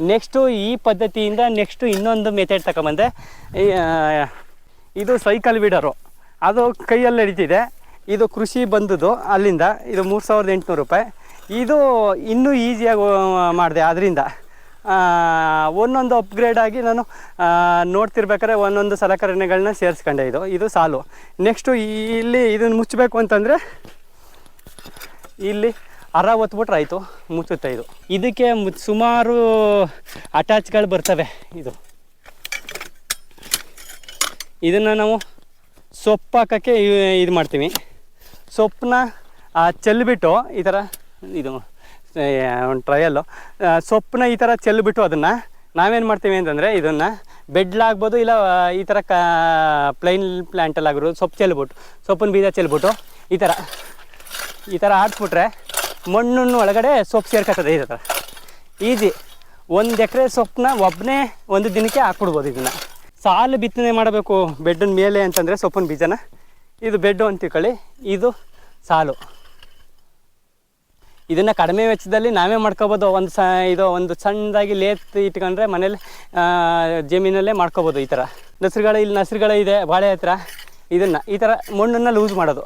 ನೆಕ್ಸ್ಟು ಈ ಪದ್ಧತಿಯಿಂದ ನೆಕ್ಸ್ಟು ಇನ್ನೊಂದು ಮೆಥಡ್ ತಗೊಂಬಂದೆ ಇದು ಸೈಕಲ್ ಬಿಡರು ಅದು ಕೈಯಲ್ಲಿ ನಡೀತಿದೆ ಇದು ಕೃಷಿ ಬಂದದ್ದು ಅಲ್ಲಿಂದ, ಇದು ಮೂರು ಸಾವಿರದ ಎಂಟುನೂರು ರೂಪಾಯಿ. ಇದು ಇನ್ನೂ ಈಸಿಯಾಗಿ ಮಾಡಿದೆ ಅದರಿಂದ ಒಂದೊಂದು ಅಪ್ಗ್ರೇಡ್ ಆಗಿ ನಾನು ನೋಡ್ತಿರ್ಬೇಕಾದ್ರೆ ಒಂದೊಂದು ಸಲಕರಣೆಗಳನ್ನ ಸೇರಿಸ್ಕೊಂಡೆ ಇದು. ಇದು ಸಾಲು. ನೆಕ್ಸ್ಟು ಇಲ್ಲಿ ಇದನ್ನು ಮುಚ್ಚಬೇಕು ಅಂತಂದರೆ, ಇಲ್ಲಿ ಅರ ಒತ್ಬಿಟ್ರೆ ಆಯಿತು, ಮುಚ್ಚುತ್ತೆ ಇದು. ಇದಕ್ಕೆ ಸುಮಾರು ಅಟ್ಯಾಚ್ಗಳು ಬರ್ತವೆ ಇದು. ಇದನ್ನು ನಾವು ಸೊಪ್ಪು ಹಾಕೋಕ್ಕೆ ಇದು ಮಾಡ್ತೀವಿ. ಸೊಪ್ಪನ್ನ ಚೆಲ್ಬಿಟ್ಟು ಈ ಥರ ಇದು ಒಂದು ಟ್ರಯಲ್ಲು ಸೊಪ್ಪನ್ನ ಈ ಥರ ಚೆಲ್ಬಿಟ್ಟು ಅದನ್ನು ನಾವೇನು ಮಾಡ್ತೀವಿ ಅಂತಂದರೆ ಇದನ್ನು ಬೆಡ್ಲಾಗ್ಬೋದು ಇಲ್ಲ ಈ ಥರ ಕ ಪ್ಲೈನ್ ಪ್ಲ್ಯಾಂಟಲ್ಲಾಗಿರೋದು ಸೊಪ್ಪು ಚೆಲ್ಬಿಟ್ಟು, ಸೊಪ್ಪಿನ ಬೀಜ ಚೆಲ್ಬಿಟ್ಟು ಈ ಥರ ಈ ಥರ ಆಡಿಸ್ಬಿಟ್ರೆ ಮಣ್ಣನ್ನು ಒಳಗಡೆ ಸೊಪ್ಪು ಸೇರ್ಕೊತದೆ ಈ ಥರ ಈಜಿ. ಒಂದು ಎಕರೆ ಸೊಪ್ಪನ್ನ ಒಬ್ಬನೇ ಒಂದು ದಿನಕ್ಕೆ ಹಾಕ್ಬಿಡ್ಬೋದು ಇದನ್ನು. ಸಾಲು ಬಿತ್ತನೆ ಮಾಡಬೇಕು ಬೆಡ್ಡಿನ ಮೇಲೆ ಅಂತಂದರೆ ಸೊಪ್ಪಿನ ಬೀಜನ. ಇದು ಬೆಡ್ಡು ಅಂತ ತಿಳ್ಕೊಳ್ಳಿ. ಇದು ಸಾಲು. ಇದನ್ನು ಕಡಿಮೆ ವೆಚ್ಚದಲ್ಲಿ ನಾವೇ ಮಾಡ್ಕೋಬೋದು. ಒಂದು ಸ, ಇದು ಒಂದು ಸಣ್ಣದಾಗಿ ಲೇತ್ ಇಟ್ಕೊಂಡ್ರೆ ಮನೇಲಿ ಜಮೀನಲ್ಲೇ ಮಾಡ್ಕೋಬೋದು ಈ ಥರ ನಸ್ರುಗಳ ಇಲ್ಲಿ ನಸ್ರುಗಳ ಇದೆ ಬಾಳೆ ಹತ್ರ. ಇದನ್ನು, ಈ ಥರ ಮಣ್ಣನ್ನು ಲೂಸ್ ಮಾಡೋದು.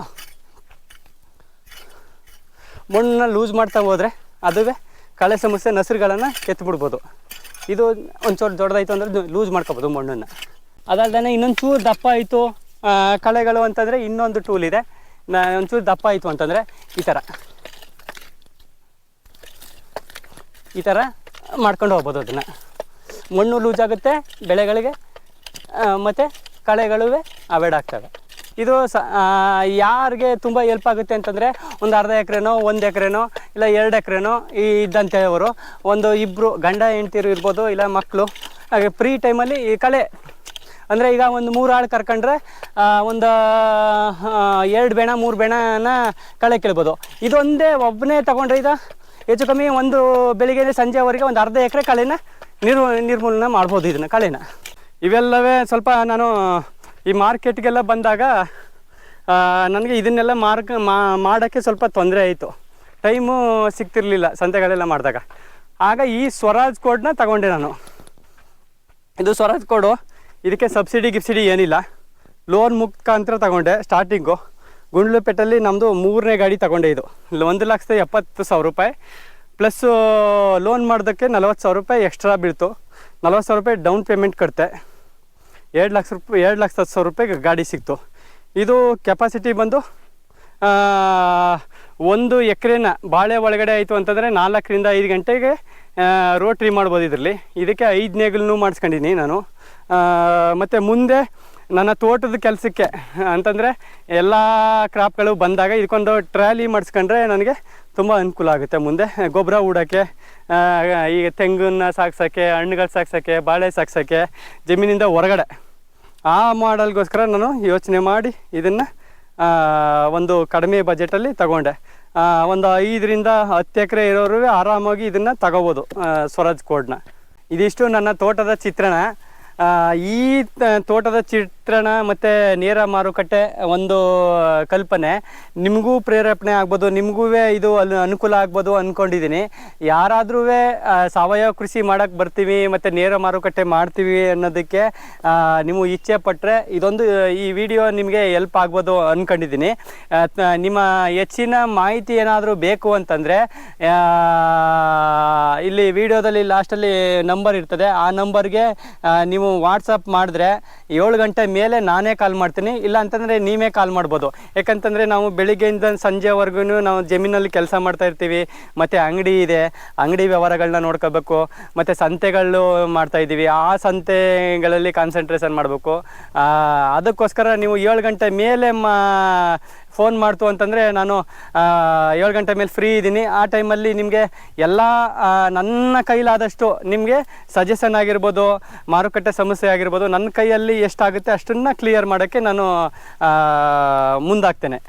ಮಣ್ಣನ್ನ ಲೂಸ್ ಮಾಡ್ತಾ ಹೋದರೆ ಅದುವೇ ಕಳೆ ಸಮಸ್ಯೆ ನಸರುಗಳನ್ನು ಬಿಡ್ಬೋದು ಇದು ಒಂಚೂರು ದೊಡ್ಡದಾಯ್ತು ಅಂದರೆ ಲೂಸ್ ಮಾಡ್ಕೋಬೋದು ಮಣ್ಣನ್ನು. ಅದಲ್ದೇ ಇನ್ನೊಂದು ಚೂರು ದಪ್ಪ ಆಯಿತು ಕಳೆಗಳು ಅಂತಂದರೆ ಇನ್ನೊಂದು ಟೂಲ್ ಇದೆ. ಒಂಚೂರು ದಪ್ಪ ಆಯಿತು ಅಂತಂದರೆ ಈ ಥರ ಈ ಥರ ಮಾಡ್ಕೊಂಡು ಹೋಗ್ಬೋದು ಅದನ್ನು. ಮಣ್ಣು ಲೂಸ್ ಆಗುತ್ತೆ, ಬೆಳೆಗಳಿಗೆ ಮತ್ತು ಕಳೆಗಳುವೆ ಅವಾಯ್ಡ್ ಆಗ್ತವೆ. ಇದು ಸ ಯಾರಿಗೆ ತುಂಬ ಹೆಲ್ಪ್ ಆಗುತ್ತೆ ಅಂತಂದರೆ ಒಂದು ಅರ್ಧ ಎಕರೆನೋ, ಒಂದು ಎಕರೆನೋ, ಇಲ್ಲ ಎರಡು ಎಕರೆನೋ ಈ ಇದ್ದಂಥವರು. ಒಂದು ಇಬ್ಬರು ಗಂಡ ಹೆಂಡ್ತಿರು ಇರ್ಬೋದು, ಇಲ್ಲ ಮಕ್ಕಳು ಹಾಗೆ ಫ್ರೀ ಟೈಮಲ್ಲಿ ಈ ಕಳೆ. ಅಂದರೆ ಈಗ ಒಂದು ಮೂರು ಆಳು ಕರ್ಕೊಂಡ್ರೆ ಒಂದು ಎರಡು ಬೇಣ, ಮೂರು ಬೇಣನ ಕಳೆ ಕೀಳ್ಬೋದು. ಇದೊಂದೇ ಒಬ್ಬನೇ ತೊಗೊಂಡ್ರೆ ಇದು ಹೆಚ್ಚು ಕಮ್ಮಿ ಒಂದು ಬೆಳಿಗ್ಗೆ ಸಂಜೆವರೆಗೆ ಒಂದು ಅರ್ಧ ಎಕರೆ ಕಳೆನ ನಿರ್ಮೂ ನಿರ್ಮೂಲನೆ ಮಾಡ್ಬೋದು ಇದನ್ನು, ಕಳೆನ. ಇವೆಲ್ಲವೇ ಸ್ವಲ್ಪ ನಾನು ಈ ಮಾರ್ಕೆಟ್ಗೆಲ್ಲ ಬಂದಾಗ ನನಗೆ ಇದನ್ನೆಲ್ಲ ಮಾರ್ಕ್ ಮಾಡೋಕ್ಕೆ ಸ್ವಲ್ಪ ತೊಂದರೆ ಆಯಿತು. ಟೈಮು ಸಿಗ್ತಿರ್ಲಿಲ್ಲ ಸಂತೆಗಳೆಲ್ಲ ಮಾಡಿದಾಗ. ಆಗ ಈ ಸ್ವರಾಜ್ ಕೋಡ್ನ ತಗೊಂಡೆ ನಾನು. ಇದು ಸ್ವರಾಜ್ ಕೋಡು. ಇದಕ್ಕೆ ಸಬ್ಸಿಡಿ, ಗಿಬ್ಸಿಡಿ ಏನಿಲ್ಲ. ಲೋನ್ ಮುಖಾಂತರ ತಗೊಂಡೆ ಸ್ಟಾರ್ಟಿಂಗು. ಗುಂಡ್ಲುಪೇಟಲ್ಲಿ ನಮ್ಮದು ಮೂರನೇ ಗಾಡಿ ತಗೊಂಡೆ ಇದು. ಒಂದು ಲಕ್ಷದ ಎಪ್ಪತ್ತು ಸಾವಿರ ರೂಪಾಯಿ. ಪ್ಲಸ್ಸು ಲೋನ್ ಮಾಡೋದಕ್ಕೆ ನಲ್ವತ್ತು ಸಾವಿರ ರೂಪಾಯಿ ಎಕ್ಸ್ಟ್ರಾ ಬೀಳ್ತು. ನಲ್ವತ್ತು ಸಾವಿರ ರೂಪಾಯಿ ಡೌನ್ ಪೇಮೆಂಟ್ ಕಟ್ತೆ ಎರಡು ಲಕ್ಷ ರೂಪಾಯಿ ಎರಡು ಲಕ್ಷ ಹತ್ತು ಸಾವಿರ ರೂಪಾಯಿಗೆ ಗಾಡಿ ಸಿಕ್ತು. ಇದು ಕೆಪಾಸಿಟಿ ಬಂದು ಒಂದು ಎಕರೆನ ಬಾಳೆ ಒಳಗಡೆ ಆಯಿತು ಅಂತಂದರೆ ನಾಲ್ಕರಿಂದ ಐದು ಗಂಟೆಗೆ ರೋಟ್ರಿ ಮಾಡ್ಬೋದು ಇದರಲ್ಲಿ. ಇದಕ್ಕೆ ಐದು ನೇಗಲನ್ನು ಮಾಡಿಸ್ಕೊಂಡಿನಿ ನಾನು. ಮತ್ತು ಮುಂದೆ ನನ್ನ ತೋಟದ ಕೆಲಸಕ್ಕೆ, ಅಂತಂದರೆ ಎಲ್ಲ ಕ್ರಾಪ್ಗಳು ಬಂದಾಗ ಇದಕ್ಕೊಂದು ಟ್ರಾಲಿ ಮಾಡಿಸ್ಕೊಂಡ್ರೆ ನನಗೆ ತುಂಬ ಅನುಕೂಲ ಆಗುತ್ತೆ. ಮುಂದೆ ಗೊಬ್ಬರ ಹೂಡೋಕ್ಕೆ ಈಗ ತೆಂಗನ್ನ ಸಾಗ್ಸೋಕ್ಕೆ ಹಣ್ಣುಗಳು ಸಾಗ್ಸೋಕ್ಕೆ ಬಾಳೆ ಸಾಗ್ಸೋಕ್ಕೆ ಜಮೀನಿಂದ ಹೊರಗಡೆ ಆ ಮಾಡಲ್ಗೋಸ್ಕರ ನಾನು ಯೋಚನೆ ಮಾಡಿ ಇದನ್ನು ಒಂದು ಕಡಿಮೆ ಬಜೆಟಲ್ಲಿ ತಗೊಂಡೆ. ಒಂದು ಐದರಿಂದ ಹತ್ತು ಎಕರೆ ಇರೋರು ಆರಾಮಾಗಿ ಇದನ್ನು ತಗೋಬೋದು ಸ್ವರಾಜ್ ಕೋಡ್ನ. ಇದಿಷ್ಟು ನನ್ನ ತೋಟದ ಚಿತ್ರಣ. ಈ ತೋಟದ ತೋಟದ ಚಿತ್ರಣ ಮತ್ತು ನೇರ ಮಾರುಕಟ್ಟೆ ಒಂದು ಕಲ್ಪನೆ. ನಿಮಗೂ ಪ್ರೇರೇಪಣೆ ಆಗ್ಬೋದು ನಿಮಗೂ ಇದು ಅಲ್ಲಿ ಅನುಕೂಲ ಆಗ್ಬೋದು ಅಂದ್ಕೊಂಡಿದ್ದೀನಿ ಯಾರಾದ್ರೂ ಸಾವಯವ ಕೃಷಿ ಮಾಡೋಕ್ಕೆ ಬರ್ತೀವಿ ಮತ್ತು ನೇರ ಮಾರುಕಟ್ಟೆ ಮಾಡ್ತೀವಿ ಅನ್ನೋದಕ್ಕೆ ನೀವು ಇಚ್ಛೆ ಪಟ್ಟರೆ ಇದೊಂದು ಈ ವಿಡಿಯೋ ನಿಮಗೆ ಎಲ್ಪ್ ಆಗ್ಬೋದು ಅಂದ್ಕೊಂಡಿದ್ದೀನಿ ನಿಮ್ಮ ಹೆಚ್ಚಿನ ಮಾಹಿತಿ ಏನಾದರೂ ಬೇಕು ಅಂತಂದರೆ ಇಲ್ಲಿ ವಿಡಿಯೋದಲ್ಲಿ ಲಾಸ್ಟಲ್ಲಿ ನಂಬರ್ ಇರ್ತದೆ. ಆ ನಂಬರ್ಗೆ ನೀವು ವಾಟ್ಸಪ್ ಮಾಡಿದ್ರೆ ಏಳು ಗಂಟೆ ಮೇಲೆ ನಾನೇ ಕಾಲ್ ಮಾಡ್ತೀನಿ, ಇಲ್ಲ ಅಂತಂದರೆ ನೀವೇ ಕಾಲ್ ಮಾಡ್ಬೋದು. ಯಾಕಂತಂದರೆ ನಾವು ಬೆಳಿಗ್ಗೆಯಿಂದ ಸಂಜೆವರೆಗೂ ನಾವು ಜಮೀನಲ್ಲಿ ಕೆಲಸ ಮಾಡ್ತಾ ಇರ್ತೀವಿ, ಮತ್ತು ಅಂಗಡಿ ಇದೆ, ಅಂಗಡಿ ವ್ಯವಹಾರಗಳನ್ನ ನೋಡ್ಕೋಬೇಕು, ಮತ್ತು ಸಂತೆಗಳು ಮಾಡ್ತಾ ಇದ್ದೀವಿ, ಆ ಸಂತೆಗಳಲ್ಲಿ ಕಾನ್ಸಂಟ್ರೇಷನ್ ಮಾಡಬೇಕು. ಅದಕ್ಕೋಸ್ಕರ ನೀವು ಏಳು ಗಂಟೆ ಮೇಲೆ ಮಾ ಫೋನ್ ಮಾಡ್ತು ಅಂತಂದರೆ ನಾನು ಏಳು ಗಂಟೆ ಮೇಲೆ ಫ್ರೀ ಇದ್ದೀನಿ. ಆ ಟೈಮಲ್ಲಿ ನಿಮಗೆ ಎಲ್ಲ ನನ್ನ ಕೈಲಾದಷ್ಟು ನಿಮಗೆ ಸಜೆಷನ್ ಆಗಿರ್ಬೋದು, ಮಾರುಕಟ್ಟೆ ಸಮಸ್ಯೆ ಆಗಿರ್ಬೋದು, ನನ್ನ ಕೈಯಲ್ಲಿ ಎಷ್ಟಾಗುತ್ತೆ ಅಷ್ಟನ್ನು ಕ್ಲಿಯರ್ ಮಾಡೋಕ್ಕೆ ನಾನು ಮುಂದಾಗ್ತೇನೆ.